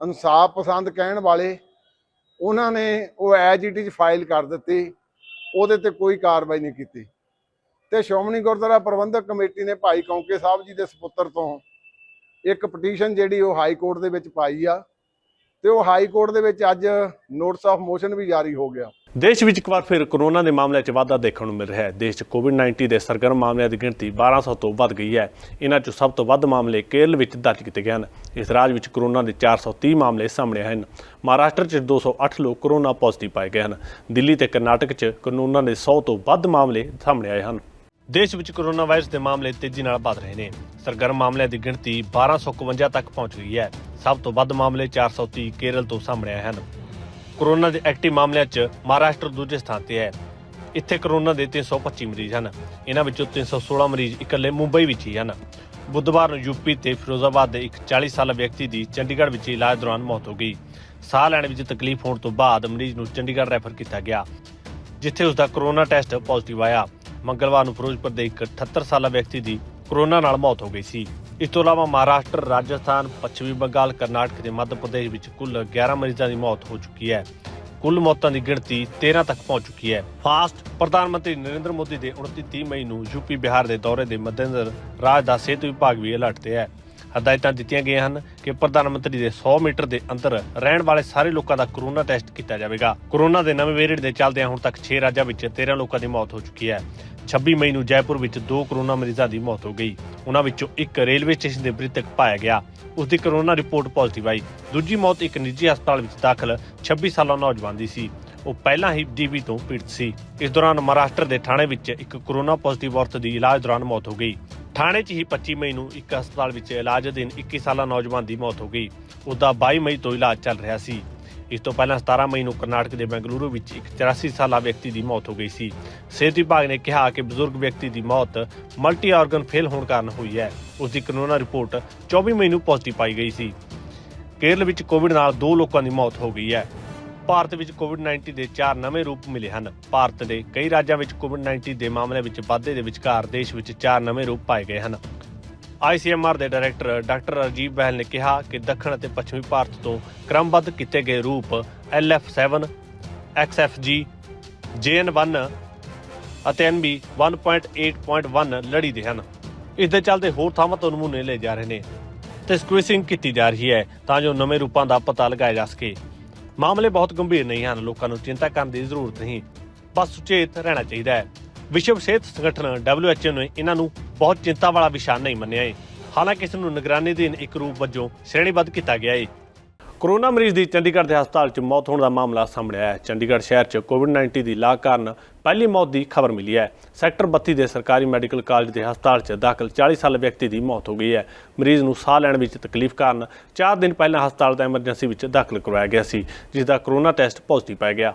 ਇਨਸਾਫ ਪਸੰਦ ਕਹਿਣ ਵਾਲੇ, ਉਹਨਾਂ ਨੇ ਉਹ ਐਜ ਇਟ ਇਜ਼ ਫਾਈਲ ਕਰ ਦਿੱਤੀ, ਉਹਦੇ ਤੇ ਕੋਈ ਕਾਰਵਾਈ ਨਹੀਂ ਕੀਤੀ। ਤੇ ਸ਼੍ਰੋਮਣੀ ਗੁਰਦੁਆਰਾ ਪ੍ਰਬੰਧਕ ਕਮੇਟੀ ਨੇ ਭਾਈ ਕੌਂਕੇ ਸਾਹਿਬ ਜੀ ਦੇ ਸੁਪੁੱਤਰ ਤੋਂ ਇੱਕ ਪਟੀਸ਼ਨ ਜਿਹੜੀ ਉਹ ਹਾਈ ਕੋਰਟ ਦੇ ਵਿੱਚ ਪਾਈ ਆ। ਤੇ ਉਹ ਹਾਈ ਕੋਰਟ ਦੇ ਵਿੱਚ ਅੱਜ ਨੋਟਿਸ ਆਫ ਮੋਸ਼ਨ ਵੀ ਜਾਰੀ ਹੋ ਗਿਆ। ਦੇਸ਼ ਵਿੱਚ ਇੱਕ ਵਾਰ ਫਿਰ ਕੋਰੋਨਾ ਦੇ ਮਾਮਲਿਆਂ 'ਚ ਵਾਧਾ ਦੇਖਣ ਨੂੰ ਮਿਲ ਰਿਹਾ ਹੈ। ਦੇਸ਼ 'ਚ ਕੋਵਿਡ-19 ਦੇ ਸਰਗਰਮ ਮਾਮਲਿਆਂ ਦੀ ਗਿਣਤੀ 1200 ਤੋਂ ਵੱਧ ਗਈ ਹੈ। ਇਹਨਾਂ 'ਚੋਂ ਸਭ ਤੋਂ ਵੱਧ ਮਾਮਲੇ ਕੇਰਲ ਵਿੱਚ ਦਰਜ ਕੀਤੇ ਗਏ ਹਨ। ਇਸ ਰਾਜ ਵਿੱਚ ਕੋਰੋਨਾ ਦੇ 430 ਮਾਮਲੇ ਸਾਹਮਣੇ ਆਏ ਹਨ। ਮਹਾਰਾਸ਼ਟਰ 'ਚ 208 ਲੋਕ ਕੋਰੋਨਾ ਪੋਜ਼ਿਟਿਵ ਪਾਏ ਗਏ ਹਨ। ਦਿੱਲੀ ਤੇ ਕਰਨਾਟਕ 'ਚ ਕੋਰੋਨਾ ਦੇ 100 ਤੋਂ ਵੱਧ ਮਾਮਲੇ ਸਾਹਮਣੇ ਆਏ ਹਨ। ਦੇਸ਼ ਵਿੱਚ ਕੋਰੋਨਾ ਵਾਇਰਸ ਦੇ ਮਾਮਲੇ ਤੇਜ਼ੀ ਨਾਲ ਵਧ ਰਹੇ ਨੇ। ਸਰਗਰਮ ਮਾਮਲਿਆਂ ਦੀ ਗਿਣਤੀ 1251 ਤੱਕ ਪਹੁੰਚ ਗਈ ਹੈ। ਸਭ ਤੋਂ ਵੱਧ ਮਾਮਲੇ 430 ਕੇਰਲ ਤੋਂ ਸਾਹਮਣੇ ਆਏ ਹਨ। ਕੋਰੋਨਾ ਦੇ ਐਕਟਿਵ ਮਾਮਲਿਆਂ 'ਚ ਮਹਾਰਾਸ਼ਟਰ ਦੂਜੇ ਸਥਾਨ ਤੇ ਹੈ। ਇੱਥੇ ਕਰੋਨਾ ਦੇ 325 ਮਰੀਜ਼ ਹਨ। ਇਹਨਾਂ ਵਿੱਚੋਂ 316 ਮਰੀਜ਼ ਇਕੱਲੇ ਮੁੰਬਈ ਵਿੱਚ ਹੀ ਹਨ। ਬੁੱਧਵਾਰ ਨੂੰ ਯੂਪੀ ਤੇ ਫਿਰੋਜ਼ਾਬਾਦ ਦੇ ਇੱਕ 40 ਸਾਲਾ ਵਿਅਕਤੀ ਦੀ ਚੰਡੀਗੜ੍ਹ ਵਿੱਚ ਇਲਾਜ ਦੌਰਾਨ ਮੌਤ ਹੋ ਗਈ। ਸਾਹ ਲੈਣ ਵਿੱਚ ਤਕਲੀਫ ਹੋਣ ਤੋਂ ਬਾਅਦ ਮਰੀਜ਼ ਨੂੰ ਚੰਡੀਗੜ੍ਹ ਰੈਫਰ ਕੀਤਾ ਗਿਆ, ਜਿੱਥੇ ਉਸ ਦਾ ਕਰੋਨਾ ਟੈਸਟ ਪੋਜ਼ਿਟਿਵ ਆਇਆ। ਮੰਗਲਵਾਰ ਨੂੰ ਫਿਰੋਜ਼ਪੁਰ ਦੇ ਇੱਕ 78 ਸਾਲਾ ਵਿਅਕਤੀ ਦੀ ਕੋਰੋਨਾ ਨਾਲ ਮੌਤ ਹੋ ਗਈ ਸੀ। ਇਸ ਤੋਂ ਇਲਾਵਾ ਮਹਾਰਾਸ਼ਟਰ, ਰਾਜਸਥਾਨ, ਪੱਛਮੀ ਬੰਗਾਲ, ਕਰਨਾਟਕ ਤੇ ਮੱਧ ਪ੍ਰਦੇਸ਼ ਵਿੱਚ ਕੁੱਲ 11 ਮਰੀਜ਼ਾਂ ਦੀ ਮੌਤ ਹੋ ਚੁੱਕੀ ਹੈ। ਕੁੱਲ ਮੌਤਾਂ ਦੀ ਗਿਣਤੀ 13 ਤੱਕ ਪਹੁੰਚ ਚੁੱਕੀ ਹੈ। ਫਾਸਟ, ਪ੍ਰਧਾਨ ਮੰਤਰੀ ਨਰਿੰਦਰ ਮੋਦੀ ਦੇ 29 ਮਈ ਨੂੰ ਯੂਪੀ ਬਿਹਾਰ ਦੇ ਦੌਰੇ ਦੇ ਮੱਦੇਨਜ਼ਰ ਰਾਜ ਦਾ ਸਿਹਤ ਵਿਭਾਗ ਵੀ ਅਲਰਟ ਤੇ ਹੈ। ਹਦਾਇਤਾਂ ਦਿੱਤੀਆਂ ਗਈਆਂ ਹਨ ਕਿ ਪ੍ਰਧਾਨ ਮੰਤਰੀ ਦੇ 100 ਮੀਟਰ ਦੇ ਅੰਦਰ ਰਹਿਣ ਵਾਲੇ ਸਾਰੇ ਲੋਕਾਂ ਦਾ ਕਰੋਨਾ ਟੈਸਟ ਕੀਤਾ ਜਾਵੇਗਾ। ਕਰੋਨਾ ਦੇ ਨਵੇਂ ਵੇਰੀਐਂਟ ਦੇ ਚੱਲਦਿਆਂ ਹੁਣ ਤੱਕ 6 ਰਾਜਾਂ ਵਿੱਚ 13 ਲੋਕਾਂ ਦੀ ਮੌਤ ਹੋ ਚੁੱਕੀ ਹੈ। 26 ਮਈ ਨੂੰ ਜੈਪੁਰ ਵਿੱਚ ਦੋ ਕਰੋਨਾ ਮਰੀਜ਼ਾਂ ਦੀ ਮੌਤ ਹੋ ਗਈ। ਉਹਨਾਂ ਵਿੱਚੋਂ ਇੱਕ ਰੇਲਵੇ ਸਟੇਸ਼ਨ ਦੇ ਮ੍ਰਿਤਕ ਪਾਇਆ ਗਿਆ। ਉਸ ਦੀ ਕਰੋਨਾ ਰਿਪੋਰਟ ਪੋਜ਼ਿਟਿਵ ਆਈ। ਦੂਜੀ ਮੌਤ ਇੱਕ ਨਿੱਜੀ ਹਸਪਤਾਲ ਵਿੱਚ ਦਾਖਲ 26 ਸਾਲਾ ਨੌਜਵਾਨ ਦੀ ਸੀ। ਉਹ ਪਹਿਲਾਂ ਹੀ ਡੀਬੀ ਤੋਂ ਪੀੜਤ ਸੀ। ਇਸ ਦੌਰਾਨ ਮਹਾਰਾਸ਼ਟਰ ਦੇ ਥਾਣੇ ਵਿੱਚ ਇੱਕ ਕਰੋਨਾ ਪੋਜ਼ਿਟਿਵ ਔਰਤ ਦੀ ਇਲਾਜ ਦੌਰਾਨ ਮੌਤ ਹੋ ਗਈ। ਥਾਣੇ 'ਚ ਹੀ 25 ਮਈ ਨੂੰ ਇੱਕ ਹਸਪਤਾਲ ਵਿੱਚ ਇਲਾਜ ਅਧੀਨ 21 ਸਾਲਾ ਨੌਜਵਾਨ ਦੀ ਮੌਤ ਹੋ ਗਈ। ਉਹਦਾ 22 ਮਈ ਤੋਂ ਇਲਾਜ ਚੱਲ ਰਿਹਾ ਸੀ। ਇਸ ਤੋਂ ਪਹਿਲਾਂ 17 ਮਈ ਨੂੰ ਕਰਨਾਟਕ ਦੇ ਬੈਂਗਲੁਰੂ ਵਿੱਚ ਇੱਕ 84 ਸਾਲਾ ਵਿਅਕਤੀ ਦੀ ਮੌਤ ਹੋ ਗਈ ਸੀ। ਸਿਹਤ ਵਿਭਾਗ ਨੇ ਕਿਹਾ ਕਿ ਬਜ਼ੁਰਗ ਵਿਅਕਤੀ ਦੀ ਮੌਤ ਮਲਟੀ ਆਰਗਨ ਫੇਲ ਹੋਣ ਕਾਰਨ ਹੋਈ ਹੈ। ਉਸ ਦੀ ਕਰੋਨਾ ਰਿਪੋਰਟ 24 ਮਈ ਨੂੰ ਪੋਜ਼ਿਟਿਵ ਪਾਈ ਗਈ ਸੀ। ਕੇਰਲ ਵਿੱਚ ਕੋਵਿਡ ਨਾਲ ਦੋ ਲੋਕਾਂ ਦੀ ਮੌਤ ਹੋ ਗਈ ਹੈ। ਭਾਰਤ ਵਿੱਚ ਕੋਵਿਡ-19 ਦੇ ਚਾਰ ਨਵੇਂ ਰੂਪ ਮਿਲੇ ਹਨ। ਭਾਰਤ ਦੇ ਕਈ ਰਾਜਾਂ ਵਿੱਚ ਕੋਵਿਡ-19 ਦੇ ਮਾਮਲਿਆਂ ਵਿੱਚ ਵਾਧੇ ਦੇ ਵਿਚਕਾਰ ਦੇਸ਼ ਵਿੱਚ ਚਾਰ ਨਵੇਂ ਰੂਪ ਪਾਏ ਗਏ ਹਨ। ਆਈਸੀਐਮਆਰ ਦੇ ਡਾਇਰੈਕਟਰ ਡਾਕਟਰ ਰਾਜੀਵ ਬਹਿਲ ਨੇ ਕਿਹਾ ਕਿ ਦੱਖਣ ਅਤੇ ਪੱਛਮੀ ਭਾਰਤ ਤੋਂ ਕ੍ਰਮਬੱਧ ਕੀਤੇ ਗਏ ਰੂਪ LF7 XFG JN1 ਅਤੇ NB 1.8.1 ਲੜੀ ਦੇ ਹਨ। ਇਸ ਦੇ ਚੱਲਦੇ ਹੋਰ ਥਾਵਾਂ ਤੋਂ ਨਮੂਨੇ ਲਏ ਜਾ ਰਹੇ ਨੇ ਤੇ ਸਕੁਇਸਿੰਗ ਕੀਤੀ ਜਾ ਰਹੀ ਹੈ ਤਾਂ ਜੋ ਨਵੇਂ ਰੂਪਾਂ ਦਾ ਪਤਾ ਲਗਾਇਆ ਜਾ ਸਕੇ। ਮਾਮਲੇ ਬਹੁਤ ਗੰਭੀਰ ਨਹੀਂ ਹਨ। ਲੋਕਾਂ ਨੂੰ ਚਿੰਤਾ ਕਰਨ ਦੀ ਜ਼ਰੂਰਤ ਨਹੀਂ। ਬਸ ਸੁਚੇਤ ਰਹਿਣਾ ਚਾਹੀਦਾ ਹੈ। ਵਿਸ਼ਵ ਸਿਹਤ ਸੰਗਠਨ WHO ਨੇ ਇਹਨਾਂ ਨੂੰ ਬਹੁਤ ਚਿੰਤਾ ਵਾਲਾ ਵਿਸ਼ਾ ਨਹੀਂ ਮੰਨਿਆ ਹੈ ਹਾਲਾਂਕਿ ਇਸ ਨੂੰ ਨਿਗਰਾਨੀ ਦੇ ਇੱਕ ਰੂਪ ਵਜੋਂ ਸ਼੍ਰੇਣੀਬੱਧ ਕੀਤਾ ਗਿਆ ਹੈ ਕੋਰੋਨਾ ਮਰੀਜ਼ ਦੀ ਚੰਡੀਗੜ੍ਹ ਦੇ ਹਸਪਤਾਲ 'ਚ ਮੌਤ ਹੋਣ ਦਾ ਮਾਮਲਾ ਸਾਹਮਣੇ ਆਇਆ ਹੈ। ਚੰਡੀਗੜ੍ਹ ਸ਼ਹਿਰ 'ਚ ਕੋਵਿਡ-19 ਦੀ ਲਾਗ ਕਾਰਨ ਪਹਿਲੀ ਮੌਤ ਦੀ ਖਬਰ ਮਿਲੀ ਹੈ। ਸੈਕਟਰ 32 ਦੇ ਸਰਕਾਰੀ ਮੈਡੀਕਲ ਕਾਲਜ ਦੇ ਹਸਪਤਾਲ 'ਚ ਦਾਖਲ 40 ਸਾਲ ਵਿਅਕਤੀ ਦੀ ਮੌਤ ਹੋ ਗਈ ਹੈ। ਮਰੀਜ਼ ਨੂੰ ਸਾਹ ਲੈਣ ਵਿੱਚ ਤਕਲੀਫ ਕਾਰਨ 4 ਦਿਨ ਪਹਿਲਾਂ ਹਸਪਤਾਲ ਦਾ ਐਮਰਜੈਂਸੀ ਵਿੱਚ ਦਾਖਲ ਕਰਵਾਇਆ ਗਿਆ ਸੀ, ਜਿਸ ਦਾ ਕੋਰੋਨਾ ਟੈਸਟ ਪੋਜ਼ਿਟਿਵ ਪਾਇਆ ਗਿਆ।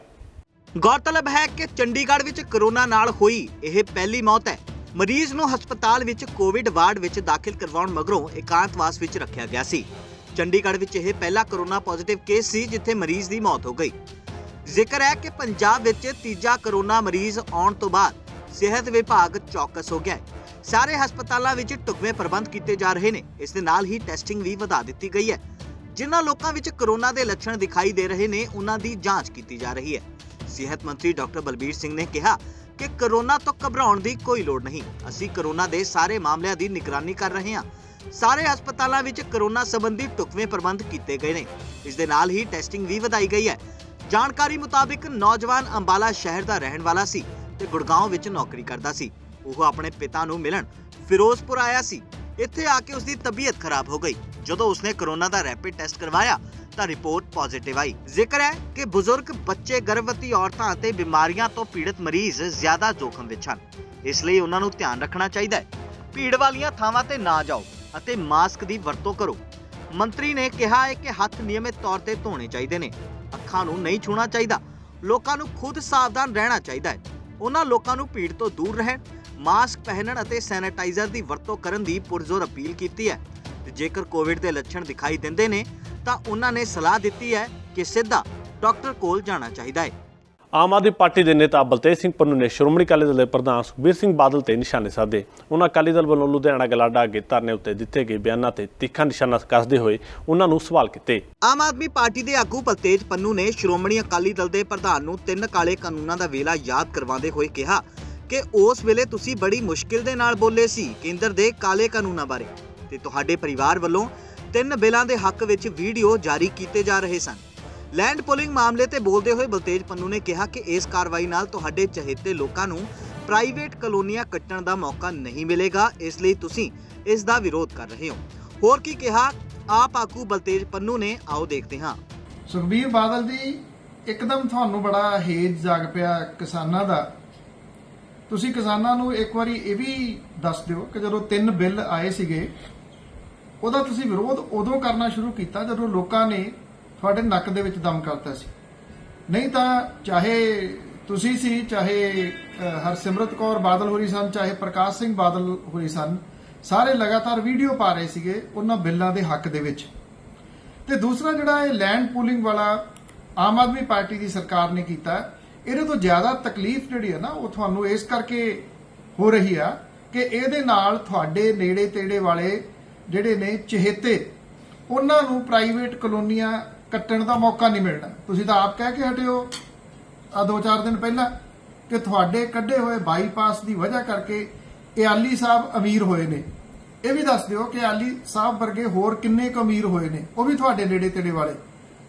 ਗੌਰਤਲਬ ਹੈ ਕਿ ਚੰਡੀਗੜ੍ਹ ਵਿੱਚ ਕਰੋਨਾ ਨਾਲ ਹੋਈ ਇਹ ਪਹਿਲੀ ਮੌਤ ਹੈ। ਮਰੀਜ਼ ਨੂੰ ਹਸਪਤਾਲ ਵਿੱਚ ਕੋਵਿਡ ਵਾਰਡ ਵਿੱਚ ਦਾਖਲ ਕਰਵਾਉਣ ਮਗਰੋਂ ਇਕਾਂਤਵਾਸ ਵਿੱਚ ਰੱਖਿਆ ਗਿਆ ਸੀ। ਚੰਡੀਗੜ੍ਹ ਵਿੱਚ ਇਹ ਪਹਿਲਾ ਕਰੋਨਾ ਪੋਜ਼ਿਟਿਵ ਕੇਸ ਸੀ, ਜਿੱਥੇ ਮਰੀਜ਼ ਦੀ ਮੌਤ ਹੋ ਗਈ। ਜ਼ਿਕਰ ਹੈ ਕਿ ਪੰਜਾਬ ਵਿੱਚ ਤੀਜਾ ਕਰੋਨਾ ਮਰੀਜ਼ ਆਉਣ ਤੋਂ ਬਾਅਦ ਸਿਹਤ ਵਿਭਾਗ ਚੌਕਸ ਹੋ ਗਿਆ ਹੈ। ਸਾਰੇ ਹਸਪਤਾਲਾਂ ਵਿੱਚ ਢੁਕਵੇਂ ਪ੍ਰਬੰਧ ਕੀਤੇ ਜਾ ਰਹੇ ਨੇ। ਇਸ ਦੇ ਨਾਲ ਹੀ ਟੈਸਟਿੰਗ ਵੀ ਵਧਾ ਦਿੱਤੀ ਗਈ ਹੈ। ਜਿਨ੍ਹਾਂ ਲੋਕਾਂ ਵਿੱਚ ਕਰੋਨਾ ਦੇ ਲੱਛਣ ਦਿਖਾਈ ਦੇ ਰਹੇ ਨੇ, ਉਹਨਾਂ ਦੀ ਜਾਂਚ ਕੀਤੀ ਜਾ ਰਹੀ ਹੈ। ਸਿਹਤ ਮੰਤਰੀ ਡਾਕਟਰ ਬਲਬੀਰ ਸਿੰਘ ਨੇ ਕਿਹਾ ਕਿ ਕਰੋਨਾ ਤੋਂ ਘਬਰਾਉਣ ਦੀ ਕੋਈ ਲੋੜ ਨਹੀਂ। ਅਸੀਂ ਕਰੋਨਾ ਦੇ ਸਾਰੇ ਮਾਮਲਿਆਂ ਦੀ ਨਿਗਰਾਨੀ ਕਰ ਰਹੇ ਹਾਂ। ਸਾਰੇ ਹਸਪਤਾਲਾਂ ਵਿੱਚ ਕਰੋਨਾ ਸੰਬੰਧੀ ਢੁਕਵੇਂ ਪ੍ਰਬੰਧ ਕੀਤੇ ਗਏ ਨੇ। ਇਸ ਦੇ ਨਾਲ ਹੀ ਟੈਸਟਿੰਗ ਵੀ ਵਧਾਈ ਗਈ ਹੈ। ਜਾਣਕਾਰੀ ਮੁਤਾਬਿਕ ਨੌਜਵਾਨ ਅੰਬਾਲਾ ਸ਼ਹਿਰ ਦਾ ਰਹਿਣ ਵਾਲਾ ਸੀ ਤੇ ਗੁੜਗਾਉਂ ਵਿੱਚ ਨੌਕਰੀ ਕਰਦਾ ਸੀ। ਉਹ ਆਪਣੇ ਪਿਤਾ ਨੂੰ ਮਿਲਣ ਫਿਰੋਜ਼ਪੁਰ ਆਇਆ ਸੀ। ਇੱਥੇ ਆ ਕੇ ਉਸ ਦੀ ਤਬੀਅਤ ਖਰਾਬ ਹੋ ਗਈ। ਜਦੋਂ ਉਸਨੇ ਕਰੋਨਾ ਦਾ ਰੈਪਿਡ ਟੈਸਟ ਕਰਵਾਇਆ, ਤਾਂ ਰਿਪੋਰਟ ਪੋਜ਼ਿਟਿਵ ਆਈ। ਜ਼ਿਕਰ ਹੈ ਕਿ ਬਜ਼ੁਰਗ, ਬੱਚੇ, ਗਰਭਵਤੀ ਔਰਤਾਂ ਅਤੇ ਬਿਮਾਰੀਆਂ ਤੋਂ ਪੀੜਤ ਮਰੀਜ਼ ਜ਼ਿਆਦਾ ਜੋਖਮ ਵਿੱਚ ਹਨ। ਇਸ ਲਈ ਉਹਨਾਂ ਨੂੰ ਧਿਆਨ ਰੱਖਣਾ ਚਾਹੀਦਾ ਹੈ। ਭੀੜ ਵਾਲੀਆਂ ਥਾਵਾਂ ਤੇ ਨਾ ਜਾਓ ਅਤੇ ਮਾਸਕ ਦੀ ਵਰਤੋਂ ਕਰੋ। ਮੰਤਰੀ ਨੇ ਕਿਹਾ ਹੈ ਕਿ ਹੱਥ ਨਿਯਮਿਤ ਤੌਰ ਤੇ ਧੋਣੇ ਚਾਹੀਦੇ ਨੇ। ਅੱਖਾਂ ਨੂੰ ਨਹੀਂ ਛੂਣਾ ਚਾਹੀਦਾ। ਲੋਕਾਂ ਨੂੰ ਖੁਦ ਸਾਵਧਾਨ ਰਹਿਣਾ ਚਾਹੀਦਾ ਹੈ। ਉਹਨਾਂ ਲੋਕਾਂ ਨੂੰ ਭੀੜ ਤੋਂ ਦੂਰ ਰਹਿਣ, ਮਾਸਕ ਪਹਿਨਣ ਅਤੇ ਸੈਨੀਟਾਈਜ਼ਰ ਦੀ ਵਰਤੋਂ ਕਰਨ ਦੀ ਪੁਰਜ਼ੋਰ ਅਪੀਲ ਕੀਤੀ ਹੈ। ਤੇ ਜੇਕਰ ਕੋਵਿਡ ਦੇ ਲੱਛਣ ਦਿਖਾਈ ਦਿੰਦੇ ਨੇ, ਤਾਂ ਉਹਨਾਂ ਨੇ ਸਲਾਹ ਦਿੱਤੀ ਹੈ ਕਿ ਸਿੱਧਾ ਡਾਕਟਰ ਕੋਲ ਜਾਣਾ ਚਾਹੀਦਾ ਹੈ। ਆਮ ਆਦਮੀ ਪਾਰਟੀ ਦੇ ਨੇਤਾ ਬਲਤੇਜ ਸਿੰਘ ਪੰਨੂ ਨੇ ਸ਼੍ਰੋਮਣੀ ਅਕਾਲੀ ਦਲ ਦੇ ਪ੍ਰਧਾਨ ਸੁਖਬੀਰ ਸਿੰਘ ਬਾਦਲ ਤੇ ਨਿਸ਼ਾਨੇ ਸਾਧੇ। ਉਹਨਾਂ ਅਕਾਲੀ ਦਲ ਵੱਲੋਂ ਲੁਧਿਆਣਾ ਗਲਾਡਾ ਅੱਗੇ ਧਰਨੇ ਉੱਤੇ ਦਿੱਤੇ ਗਏ ਬਿਆਨਾਂ ਤੇ ਤਿੱਖਾ ਨਿਸ਼ਾਨਾ ਕੱਸਦੇ ਹੋਏ ਉਹਨਾਂ ਨੂੰ ਸਵਾਲ ਕੀਤੇ। ਆਮ ਆਦਮੀ ਪਾਰਟੀ ਦੇ ਆਗੂ ਬਲਤੇਜ ਪੰਨੂ ਨੇ ਸ਼੍ਰੋਮਣੀ ਅਕਾਲੀ ਦਲ ਦੇ ਪ੍ਰਧਾਨ ਨੂੰ ਤਿੰਨ ਕਾਲੇ ਕਾਨੂੰਨਾਂ ਦਾ ਵੇਲਾ ਯਾਦ ਕਰਵਾਉਂਦੇ ਹੋਏ ਕਿਹਾ ਕਿ ਉਸ ਵੇਲੇ ਤੁਸੀਂ ਬੜੀ ਮੁਸ਼ਕਿਲ ਦੇ ਨਾਲ ਬੋਲੇ ਸੀ ਕੇਂਦਰ ਦੇ ਕਾਲੇ ਕਾਨੂੰਨਾਂ ਬਾਰੇ ਤੇ ਤੁਹਾਡੇ ਪਰਿਵਾਰ ਵੱਲੋਂ ਤਿੰਨ ਬਿੱਲਾਂ ਦੇ ਹੱਕ ਵਿੱਚ ਵੀਡੀਓ ਜਾਰੀ ਕੀਤੇ ਜਾ ਰਹੇ ਸਨ। ਲੈਂਡ ਪੋਲਿੰਗ ਮਾਮਲੇ ਤੇ ਬੋਲਦੇ ਹੋਏ ਬਲਤੇਜ ਪੰਨੂ ਨੇ ਕਿਹਾ ਕਿ ਇਸ ਕਾਰਵਾਈ ਨਾਲ ਤੁਹਾਡੇ ਚਹੇਤੇ ਲੋਕਾਂ ਨੂੰ ਪ੍ਰਾਈਵੇਟ ਕਲੋਨੀਆਂ ਕੱਟਣ ਦਾ ਮੌਕਾ ਨਹੀਂ ਮਿਲੇਗਾ, ਇਸ ਲਈ ਤੁਸੀਂ ਇਸ ਦਾ ਵਿਰੋਧ ਕਰ ਰਹੇ ਹੋ। ਹੋਰ ਕੀ ਕਿਹਾ? ਆਪ ਆਗੂ ਬਲਤੇਜ ਪੰਨੂ ਨੇ, ਆਓ ਦੇਖਦੇ ਹਾਂ। ਸੁਖਬੀਰ ਬਾਦਲ ਜੀ, ਇੱਕਦਮ ਤੁਹਾਨੂੰ ਬੜਾ ਹੇਜ ਜਾਗ ਪਿਆ ਕਿਸਾਨਾਂ ਦਾ। ਤੁਸੀਂ ਕਿਸਾਨਾਂ ਨੂੰ ਇੱਕ ਵਾਰੀ ਇਹ ਵੀ ਦੱਸ ਦਿਓ ਕਿ ਜਦੋਂ ਤਿੰਨ ਬਿੱਲ ਆਏ ਸੀਗੇ, ਉਹਦਾ ਤੁਸੀਂ ਵਿਰੋਧ ਉਦੋਂ ਕਰਨਾ ਸ਼ੁਰੂ ਕੀਤਾ ਜਦੋਂ ਲੋਕਾਂ ਨੇ ਤੁਹਾਡੇ ਨੱਕ ਦੇ ਵਿੱਚ ਦਮ ਕਰਤਾ ਸੀ। ਨਹੀਂ ਤਾਂ ਚਾਹੇ ਤੁਸੀਂ ਸੀ, ਚਾਹੇ ਹਰਸਿਮਰਤ ਕੌਰ ਬਾਦਲ ਹੋਰੀ ਸਨ, ਚਾਹੇ ਪ੍ਰਕਾਸ਼ ਸਿੰਘ ਬਾਦਲ ਹੋਰੀ ਸਨ, ਸਾਰੇ ਲਗਾਤਾਰ ਵੀਡੀਓ ਪਾ ਰਹੇ ਸੀਗੇ ਉਹਨਾਂ ਬਿੱਲਾਂ ਦੇ ਹੱਕ ਦੇ ਵਿੱਚ। ਤੇ ਦੂਸਰਾ ਜਿਹੜਾ ਇਹ ਲੈਂਡ ਪੂਲਿੰਗ ਵਾਲਾ ਆਮ ਆਦਮੀ ਪਾਰਟੀ ਦੀ ਸਰਕਾਰ ਨੇ ਕੀਤਾ, ਇਹਦੇ ਤੋਂ ਜ਼ਿਆਦਾ ਤਕਲੀਫ ਜਿਹੜੀ ਹੈ ਨਾ, ਉਹ ਤੁਹਾਨੂੰ ਇਸ ਕਰਕੇ ਹੋ ਰਹੀ ਆ ਕਿ ਇਹਦੇ ਨਾਲ ਤੁਹਾਡੇ ਨੇੜੇ ਤੇੜੇ ਵਾਲੇ ਜਿਹੜੇ ਨੇ ਚਹੇਤੇ, ਉਹਨਾਂ ਨੂੰ ਪ੍ਰਾਈਵੇਟ ਕਲੋਨੀਆਂ ਕੱਟਣ ਦਾ ਮੌਕਾ ਨਹੀਂ ਮਿਲਣਾ। ਤੁਸੀਂ ਤਾਂ ਆਪ ਕਹਿ ਕੇ ਹਟਿਓ। ਆ ਦੋ ਚਾਰ ਦਿਨ ਪਹਿਲਾਂ ਕਿ ਤੁਹਾਡੇ ਕੱਢੇ ਹੋਏ ਬਾਈਪਾਸ ਦੀ ਵਜ੍ਹਾ ਕਰਕੇ ਇਹ ਆਲੀ ਸਾਹਿਬ ਅਮੀਰ ਹੋਏ ਨੇ। ਇਹ ਵੀ ਦੱਸ ਦਿਓ ਕਿ ਆਲੀ ਸਾਹਿਬ ਵਰਗੇ ਹੋਰ ਕਿੰਨੇ ਕੁ ਅਮੀਰ ਹੋਏ ਨੇ। ਉਹ ਵੀ ਤੁਹਾਡੇ ਨੇੜੇ ਤੇੜੇ ਵਾਲੇ।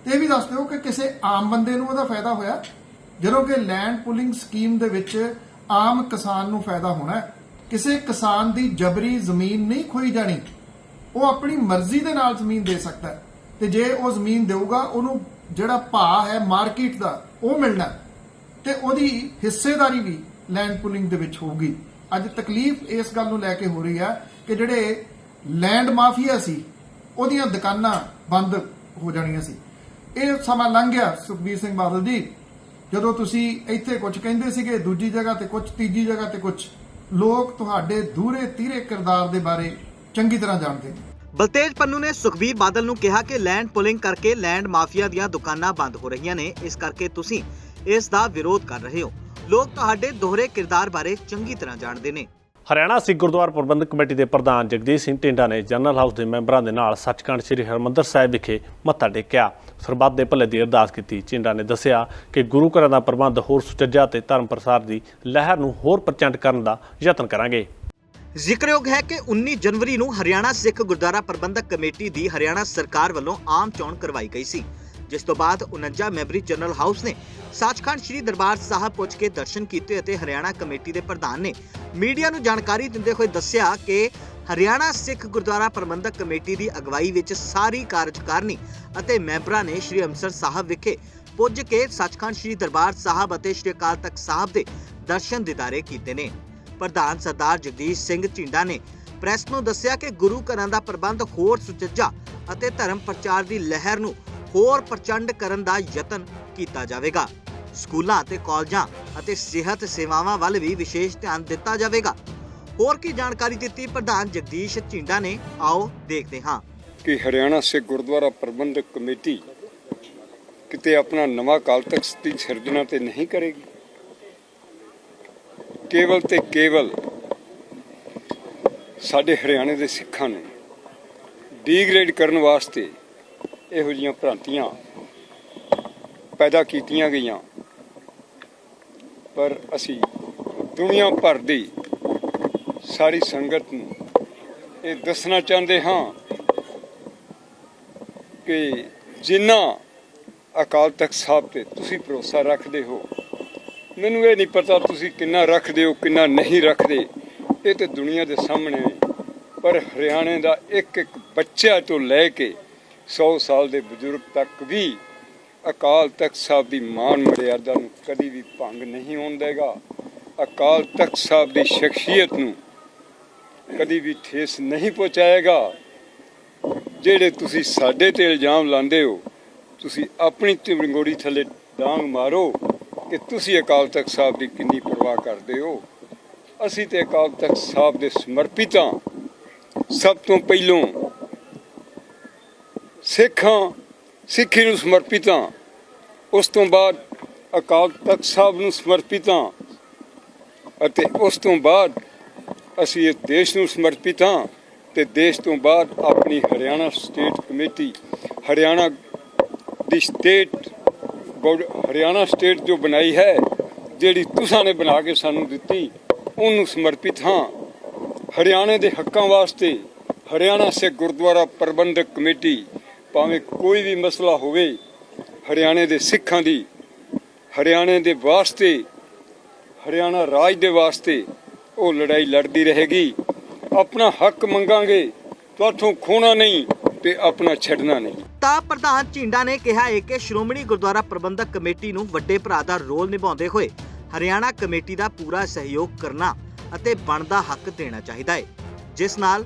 ਤੇ ਇਹ ਵੀ ਦੱਸ ਦਿਓ ਕਿ ਕਿਸੇ ਆਮ ਬੰਦੇ ਨੂੰ ਉਹਦਾ ਫਾਇਦਾ ਹੋਇਆ। ਜਦੋਂ ਕਿ ਲੈਂਡ ਪੁਲਿੰਗ ਸਕੀਮ ਦੇ ਵਿੱਚ ਆਮ ਕਿਸਾਨ ਨੂੰ ਫਾਇਦਾ ਹੋਣਾ ਕਿਸੇ ਕਿਸਾਨ ਦੀ ਜਬਰੀ ਜ਼ਮੀਨ ਨਹੀਂ ਖੋਈ ਜਾਣੀ। ਉਹ ਆਪਣੀ ਮਰਜ਼ੀ ਦੇ ਨਾਲ ਜ਼ਮੀਨ ਦੇ ਸਕਦਾ ਹੈ। ਤੇ ਜੇ ਉਹ ਜ਼ਮੀਨ ਦੇਊਗਾ, ਉਹਨੂੰ ਜਿਹੜਾ ਭਾਅ ਹੈ ਮਾਰਕੀਟ ਦਾ, ਉਹ ਮਿਲਣਾ ਤੇ ਉਹਦੀ ਹਿੱਸੇਦਾਰੀ ਵੀ ਲੈਂਡ ਪੁਲਿੰਗ ਦੇ ਵਿੱਚ ਹੋਊਗੀ। ਅੱਜ ਤਕਲੀਫ ਇਸ ਗੱਲ ਨੂੰ ਲੈ ਕੇ ਹੋ ਰਹੀ ਹੈ ਕਿ ਜਿਹੜੇ ਲੈਂਡ ਮਾਫੀਆ ਸੀ, ਉਹਦੀਆਂ ਦੁਕਾਨਾਂ ਬੰਦ ਹੋ ਜਾਣੀਆਂ ਸੀ। ਇਹ ਸਮਾਂ ਲੰਘ ਗਿਆ ਸੁਖਬੀਰ ਸਿੰਘ ਬਾਦਲ ਜੀ। ਜਦੋਂ ਤੁਸੀਂ ਇੱਥੇ ਕੁਝ ਕਹਿੰਦੇ ਸੀਗੇ, ਦੂਜੀ ਜਗ੍ਹਾ ਤੇ ਕੁਝ, ਤੀਜੀ ਜਗ੍ਹਾ ਤੇ ਕੁਝ, ਲੋਕ ਤੁਹਾਡੇ ਦੂਰੇ ਤੀਰੇ ਕਿਰਦਾਰ ਦੇ ਬਾਰੇ ਚੰਗੀ ਤਰ੍ਹਾਂ ਜਾਣਦੇ ਨੇ। ਬਲਤੇਜ ਪੰਨੂ ਨੇ ਸੁਖਬੀਰ ਬਾਦਲ ਨੂੰ ਕਿਹਾ ਕਿ ਲੈਂਡ ਪੁਲਿੰਗ ਕਰਕੇ ਲੈਂਡ ਮਾਫੀਆ ਦੀਆਂ ਦੁਕਾਨਾਂ ਬੰਦ ਹੋ ਰਹੀਆਂ ਨੇ, ਇਸ ਕਰਕੇ ਤੁਸੀਂ ਇਸ ਦਾ ਵਿਰੋਧ ਕਰ ਰਹੇ ਹੋ। ਲੋਕ ਤੁਹਾਡੇ ਦੋਹਰੇ ਕਿਰਦਾਰ ਬਾਰੇ ਚੰਗੀ ਤਰ੍ਹਾਂ ਜਾਣਦੇ ਨੇ। ਹਰਿਆਣਾ ਸਿੱਖ ਗੁਰਦੁਆਰਾ ਪ੍ਰਬੰਧਕ ਕਮੇਟੀ ਦੇ ਪ੍ਰਧਾਨ ਜਗਦੀਸ਼ ਸਿੰਘ ਟਿੰਡਾ ਨੇ ਜਨਰਲ ਹਾਊਸ ਦੇ ਮੈਂਬਰਾਂ ਦੇ ਨਾਲ ਸੱਚਖੰਡ ਸ੍ਰੀ ਹਰਿਮੰਦਰ ਸਾਹਿਬ ਵਿਖੇ ਮੱਥਾ ਟੇਕਿਆ। ਸਰਬੱਤ ਦੇ ਭਲੇ ਦੀ ਅਰਦਾਸ ਕੀਤੀ। ਟਿੰਡਾ ਨੇ ਦੱਸਿਆ ਕਿ ਗੁਰੂ ਘਰਾਂ ਦਾ ਪ੍ਰਬੰਧ ਹੋਰ ਸੁਚੱਜਾ ਤੇ ਧਰਮ ਪ੍ਰਸਾਰ ਦੀ ਲਹਿਰ ਨੂੰ ਹੋਰ ਪ੍ਰਚੰਡ ਕਰਨ ਦਾ ਯਤਨ ਕਰਾਂਗੇ। ਜ਼ਿਕਰਯੋਗ ਹੈ ਕਿ 19 ਜਨਵਰੀ ਨੂੰ ਹਰਿਆਣਾ ਸਿੱਖ ਗੁਰਦੁਆਰਾ ਪ੍ਰਬੰਧਕ ਕਮੇਟੀ ਦੀ ਹਰਿਆਣਾ ਸਰਕਾਰ ਵੱਲੋਂ ਆਮ ਚੋਣ ਕਰਵਾਈ ਗਈ ਸੀ, ਜਿਸ ਤੋਂ ਬਾਅਦ 49 ਮੈਂਬਰੀ ਜਨਰਲ ਹਾਊਸ ਨੇ ਸੱਚਖੰਡ ਸ੍ਰੀ ਦਰਬਾਰ ਸਾਹਿਬ ਪਹੁੰਚ ਕੇ ਦਰਸ਼ਨ ਕੀਤੇ ਅਤੇ ਹਰਿਆਣਾ ਕਮੇਟੀ ਦੇ ਪ੍ਰਧਾਨ ਨੇ ਮੀਡੀਆ ਨੂੰ ਜਾਣਕਾਰੀ ਦਿੰਦੇ ਹੋਏ ਦੱਸਿਆ ਕਿ ਹਰਿਆਣਾ ਸਿੱਖ ਗੁਰਦੁਆਰਾ ਪ੍ਰਬੰਧਕ ਕਮੇਟੀ ਦੀ ਅਗਵਾਈ ਵਿੱਚ ਸਾਰੀ ਕਾਰਜਕਾਰਨੀ ਅਤੇ ਮੈਂਬਰਾਂ ਨੇ ਸ੍ਰੀ ਅੰਮ੍ਰਿਤਸਰ ਸਾਹਿਬ ਵਿਖੇ ਪੁੱਜ ਕੇ ਸੱਚਖੰਡ ਸ੍ਰੀ ਦਰਬਾਰ ਸਾਹਿਬ ਅਤੇ ਸ੍ਰੀ ਅਕਾਲ ਤਖਤ ਸਾਹਿਬ ਦੇ ਦਰਸ਼ਨ ਦਿਦਾਰੇ ਕੀਤੇ ਨੇ। ਪ੍ਰਧਾਨ ਸਰਦਾਰ ਜਗਦੀਸ਼ ਸਿੰਘ ਝਿੰਡਾ ਨੇ ਪ੍ਰੈਸ ਨੂੰ ਦੱਸਿਆ ਕਿ ਗੁਰੂ ਘਰਾਂ ਦਾ ਪ੍ਰਬੰਧ ਹੋਰ ਸੁਚੱਜਾ ਅਤੇ ਧਰਮ ਪ੍ਰਚਾਰ ਦੀ ਲਹਿਰ ਨੂੰ ਹੋਰ ਪ੍ਰਚੰਡ ਕਰਨ ਦਾ ਯਤਨ ਕੀਤਾ ਜਾਵੇਗਾ। ਸਕੂਲਾਂ ਅਤੇ ਕਾਲਜਾਂ ਅਤੇ ਸਿਹਤ ਸੇਵਾਵਾਂ ਵੱਲ ਵੀ ਵਿਸ਼ੇਸ਼ ਧਿਆਨ ਦਿੱਤਾ ਜਾਵੇਗਾ। ਹੋਰ ਕੀ ਜਾਣਕਾਰੀ ਦਿੱਤੀ ਪ੍ਰਧਾਨ ਜਗਦੀਸ਼ ਝਿੰਡਾ ਨੇ? ਆਓ ਦੇਖਦੇ ਹਾਂ। ਕਿ ਹਰਿਆਣਾ ਸਿੱਖ ਗੁਰਦੁਆਰਾ ਪ੍ਰਬੰਧਕ ਕਮੇਟੀ ਕਿਤੇ ਆਪਣਾ ਨਵਾਂ ਕਾਲ ਤਖਤ ਦੀ ਸਿਰਜਣਾ ਤੇ ਨਹੀਂ ਕਰੇਗੀ? ਕੇਵਲ ਤੇ ਕੇਵਲ ਸਾਡੇ ਹਰਿਆਣੇ ਦੇ ਸਿੱਖਾਂ ਨੂੰ ਡੀਗ੍ਰੇਡ ਕਰਨ ਵਾਸਤੇ ਇਹੋ ਜਿਹੀਆਂ ਭ੍ਰਾਂਤੀਆਂ ਪੈਦਾ ਕੀਤੀਆਂ ਗਈਆਂ। ਪਰ ਅਸੀਂ ਦੁਨੀਆ ਭਰ ਦੀ ਸਾਰੀ ਸੰਗਤ ਨੂੰ ਇਹ ਦੱਸਣਾ ਚਾਹੁੰਦੇ ਹਾਂ ਕਿ ਜਿੰਨਾ ਅਕਾਲ ਤਖਤ ਸਾਹਿਬ ਤੇ ਤੁਸੀਂ ਭਰੋਸਾ ਰੱਖਦੇ ਹੋ ਮੈਨੂੰ ਇਹ ਨਹੀਂ ਪਤਾ ਤੁਸੀਂ ਕਿੰਨਾ ਰੱਖਦੇ ਹੋ, ਕਿੰਨਾ ਨਹੀਂ ਰੱਖਦੇ। ਇਹ ਤੇ ਦੁਨੀਆ ਦੇ ਸਾਹਮਣੇ ਹੈ। ਪਰ ਹਰਿਆਣੇ ਦਾ ਇੱਕ ਇੱਕ ਬੱਚਾ ਤੋਂ ਲੈ ਕੇ 100 ਸਾਲ ਦੇ ਬਜ਼ੁਰਗ ਤੱਕ ਵੀ ਅਕਾਲ ਤਖਤ ਸਾਹਿਬ ਦੀ ਮਾਨ ਮਰਿਆਦਾ ਨੂੰ ਕਦੀ ਵੀ ਭੰਗ ਨਹੀਂ ਹੋਣ ਦੇਗਾ। ਅਕਾਲ ਤਖਤ ਸਾਹਿਬ ਦੀ ਸ਼ਖਸੀਅਤ ਨੂੰ ਕਦੀ ਵੀ ਠੇਸ ਨਹੀਂ ਪਹੁੰਚਾਏਗਾ। ਜਿਹੜੇ ਤੁਸੀਂ ਸਾਡੇ ਤੇ ਇਲਜ਼ਾਮ ਲਾਉਂਦੇ ਹੋ, ਤੁਸੀਂ ਆਪਣੀ ਟਿੰਗੋੜੀ ਥੱਲੇ ਡਾਂਗ ਮਾਰੋ। ਕਿ ਤੁਸੀਂ ਅਕਾਲ ਤਖਤ ਸਾਹਿਬ ਦੀ ਕਿੰਨੀ ਪਰਵਾਹ ਕਰਦੇ ਹੋ? ਅਸੀਂ ਤੇ ਅਕਾਲ ਤਖਤ ਸਾਹਿਬ ਦੇ ਸਮਰਪਿਤ ਹਾਂ। ਸਭ ਤੋਂ ਪਹਿਲੋਂ ਸਿੱਖਾਂ, ਸਿੱਖੀ ਨੂੰ ਸਮਰਪਿਤ ਹਾਂ। ਉਸ ਤੋਂ ਬਾਅਦ ਅਕਾਲ ਤਖਤ ਸਾਹਿਬ ਨੂੰ ਸਮਰਪਿਤ ਹਾਂ। ਅਤੇ ਉਸ ਤੋਂ ਬਾਅਦ ਅਸੀਂ ਇਸ ਦੇਸ਼ ਨੂੰ ਸਮਰਪਿਤ ਹਾਂ। ਤੇ ਦੇਸ਼ ਤੋਂ ਬਾਅਦ ਆਪਣੀ ਹਰਿਆਣਾ ਸਟੇਟ ਕਮੇਟੀ, ਹਰਿਆਣਾ ਦੀ ਸਟੇਟ ਹਰਿਆਣਾ ਸਟੇਟ ਜੋ ਬਣਾਈ ਹੈ, ਜਿਹੜੀ ਤੁਸਾਂ ਨੇ ਬਣਾ ਕੇ ਸਾਨੂੰ ਦਿੱਤੀ, ਉਹਨੂੰ ਸਮਰਪਿਤ ਹਾਂ। ਹਰਿਆਣੇ ਦੇ ਹੱਕਾਂ ਵਾਸਤੇ ਹਰਿਆਣਾ ਸਿੱਖ ਗੁਰਦੁਆਰਾ ਪ੍ਰਬੰਧਕ ਕਮੇਟੀ, ਭਾਵੇਂ ਕੋਈ ਵੀ ਮਸਲਾ ਹੋਵੇ, ਹਰਿਆਣੇ ਦੇ ਸਿੱਖਾਂ ਦੀ, ਹਰਿਆਣੇ ਦੇ ਵਾਸਤੇ, ਹਰਿਆਣਾ ਰਾਜ ਦੇ ਵਾਸਤੇ ਉਹ ਲੜਾਈ ਲੜਦੀ ਰਹੇਗੀ। ਆਪਣਾ ਹੱਕ ਮੰਗਾਂਗੇ ਤੁਹਾਥੋਂ ਖੋਣਾ ਨਹੀਂ ਤੇ ਆਪਣਾ ਛੱਡਣਾ ਨਹੀਂ। ਤਾਂ ਪ੍ਰਧਾਨ ਝਿੰਡਾ ਨੇ ਕਿਹਾ ਹੈ ਕਿ ਸ਼੍ਰੋਮਣੀ ਗੁਰਦੁਆਰਾ ਪ੍ਰਬੰਧਕ ਕਮੇਟੀ ਨੂੰ ਵੱਡੇ ਭਰਾ ਦਾ ਰੋਲ ਨਿਭਾਉਂਦੇ ਹੋਏ ਹਰਿਆਣਾ ਕਮੇਟੀ ਦਾ ਪੂਰਾ ਸਹਿਯੋਗ ਕਰਨਾ ਅਤੇ ਬਣਦਾ ਹੱਕ ਦੇਣਾ ਚਾਹੀਦਾ ਹੈ ਜਿਸ ਨਾਲ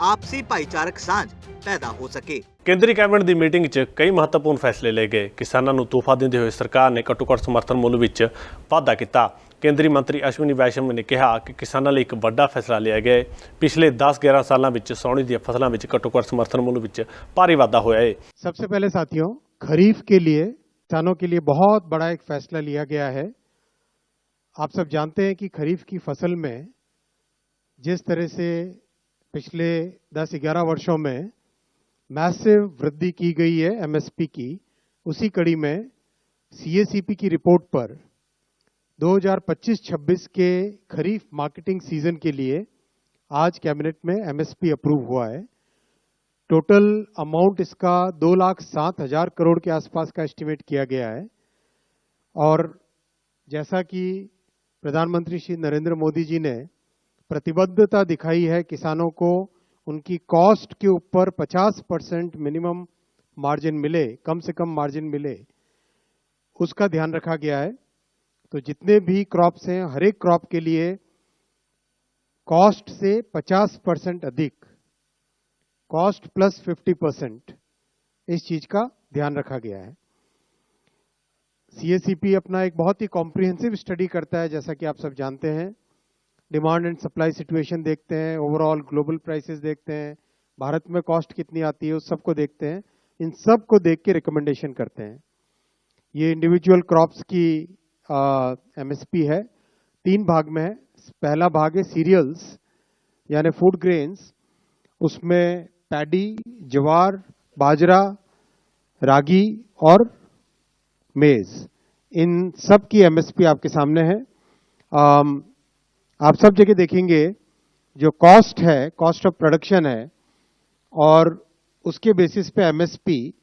ਆਪਸੀ ਭਾਈਚਾਰਕ ਸਾਂਝ ਪੈਦਾ ਹੋ ਸਕੇ। ਕੇਂਦਰੀ ਕੈਬਨਿਟ ਦੀ ਮੀਟਿੰਗ 'ਚ ਕਈ ਮਹੱਤਵਪੂਰਨ ਫੈਸਲੇ ਲਏ ਗਏ। ਕਿਸਾਨਾਂ ਨੂੰ ਤੋਹਫਾ ਦਿੰਦੇ ਹੋਏ ਸਰਕਾਰ ਨੇ ਘੱਟੋ-ਘੱਟ ਸਮਰਥਨ ਮੁੱਲ ਵਿੱਚ ਵਾਧਾ ਕੀਤਾ। ਕੇਂਦਰੀ ਮੰਤਰੀ ਅਸ਼ਵਨੀ ਵੈਸ਼ਮ ਨੇ ਕਿਹਾ ਕਿ ਕਿਸਾਨਾਂ ਲਈ ਇੱਕ ਵੱਡਾ ਫੈਸਲਾ ਲਿਆ ਗਿਆ ਹੈ ਪਿਛਲੇ 10-11 ਸਾਲਾਂ ਵਿੱਚ ਸੌਣੀ ਦੀਆਂ ਫਸਲਾਂ ਵਿੱਚ ਘੱਟੋ-ਘੱਟ ਸਮਰਥਨ ਮੁੱਲ ਵਿੱਚ ਭਾਰੀ ਵਾਧਾ ਹੋਇਆ ਹੈ सबसे पहले साथियों खरीफ के लिए किसानों के लिए बहुत बड़ा एक फैसला लिया गया है आप सब जानते हैं कि खरीफ की फसल में जिस तरह से पिछले 10-11 वर्षों में मैसिव वृद्धि की गई है एमएसपी की उसी कड़ी में सीएसीपी की रिपोर्ट पर 2025-26 के खरीफ मार्केटिंग सीज़न के लिए आज कैबिनेट में एमएसपी अप्रूव हुआ है। टोटल अमाउंट इसका दो लाख सात हज़ार करोड़ के आसपास का एस्टिमेट किया गया है। और जैसा कि प्रधानमंत्री श्री नरेंद्र मोदी जी ने प्रतिबद्धता दिखाई है किसानों को, उनकी कॉस्ट के ऊपर 50 परसेंट मिनिमम मार्जिन मिले, कम से कम मार्जिन मिले, उसका ध्यान रखा गया है। तो जितने भी क्रॉप्स हैं, हर एक क्रॉप के लिए कॉस्ट से 50 परसेंट अधिक कॉस्ट प्लस 50 परसेंट इस चीज़ का ध्यान रखा गया है। सीएसीपी अपना एक बहुत ही कॉम्प्रिहेंसिव स्टडी करता है, जैसा कि आप सब जानते हैं। डिमांड एंड सप्लाई सिचुएशन देखते हैं ओवरऑल ग्लोबल प्राइसेस देखते हैं, भारत में कॉस्ट कितनी आती है, उस सबको देखते हैं। इन सबको देख के रिकमेंडेशन करते हैं। ये इंडिविजुअल क्रॉप्स की एमएसपी है तीन भाग में है। पहला भाग है सीरियल्स यानी फ़ूड ग्रेन्स। उसमें पैडी ज्वार बाजरा रागी और मेज। इन सब की एमएसपी आपके सामने है। अम, आप सब जगह देखेंगे जो कॉस्ट है कॉस्ट ऑफ़ प्रोडक्शन है और उसके बेसिस पे एमएसपी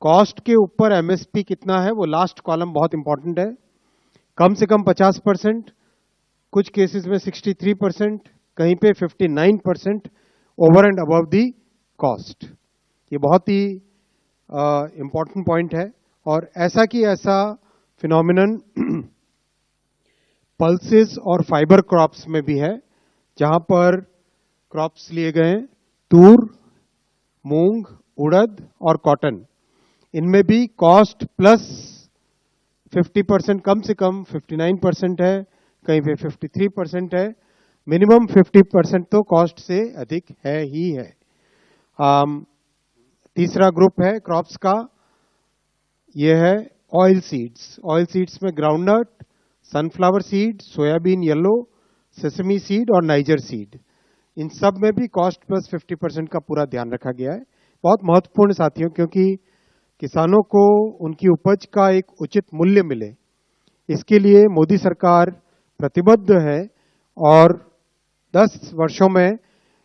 कॉस्ट के ऊपर एमएसपी कितना है वो लास्ट कॉलम बहुत इंपॉर्टेंट है। कम से कम 50 परसेंट, कुछ केसेस में 63 परसेंट, कहीं पे 59 percent over and above the cost ये बहुत ही इंपॉर्टेंट पॉइंट है और ऐसा कि ऐसा फिनोमिनन पल्सेस <clears throat> और फाइबर क्रॉप्स में भी है, जहाँ पर क्रॉप्स लिए गए तूर, मूंग, उड़द और कॉटन इनमें भी कॉस्ट प्लस 50 परसेंट कम से कम 59 परसेंट है कहीं पे 53 परसेंट है मिनिमम 50 परसेंट तो कॉस्ट से अधिक है ही है। आम, तीसरा ग्रुप है क्रॉप्स का ये है ऑयल सीड्स ऑयल सीड्स में groundnut sunflower seed soybean yellow sesame seed और नाइजर सीड इन सब में भी कॉस्ट प्लस 50 परसेंट का पूरा ध्यान रखा गया है। बहुत महत्वपूर्ण साथियों क्योंकि किसानों को उनकी उपज का एक उचित मूल्य मिले इसके लिए मोदी सरकार प्रतिबद्ध है और 10 वर्षों में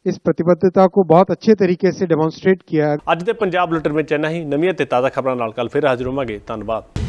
इस प्रतिबद्धता को बहुत अच्छे तरीके से डेमोन्स्ट्रेट किया है ਅੱਜ ਦੇ ਪੰਜਾਬ ਬੁਲੇਟਿਨ ਵਿੱਚ ਇੰਨਾ ਹੀ ਨਵੀਆਂ ਤੇ ਤਾਜ਼ਾ ਖਬਰਾਂ ਨਾਲ ਕੱਲ ਫਿਰ ਹਾਜ਼ਰ ਹੋਵਾਂਗੇ ਧੰਨਵਾਦ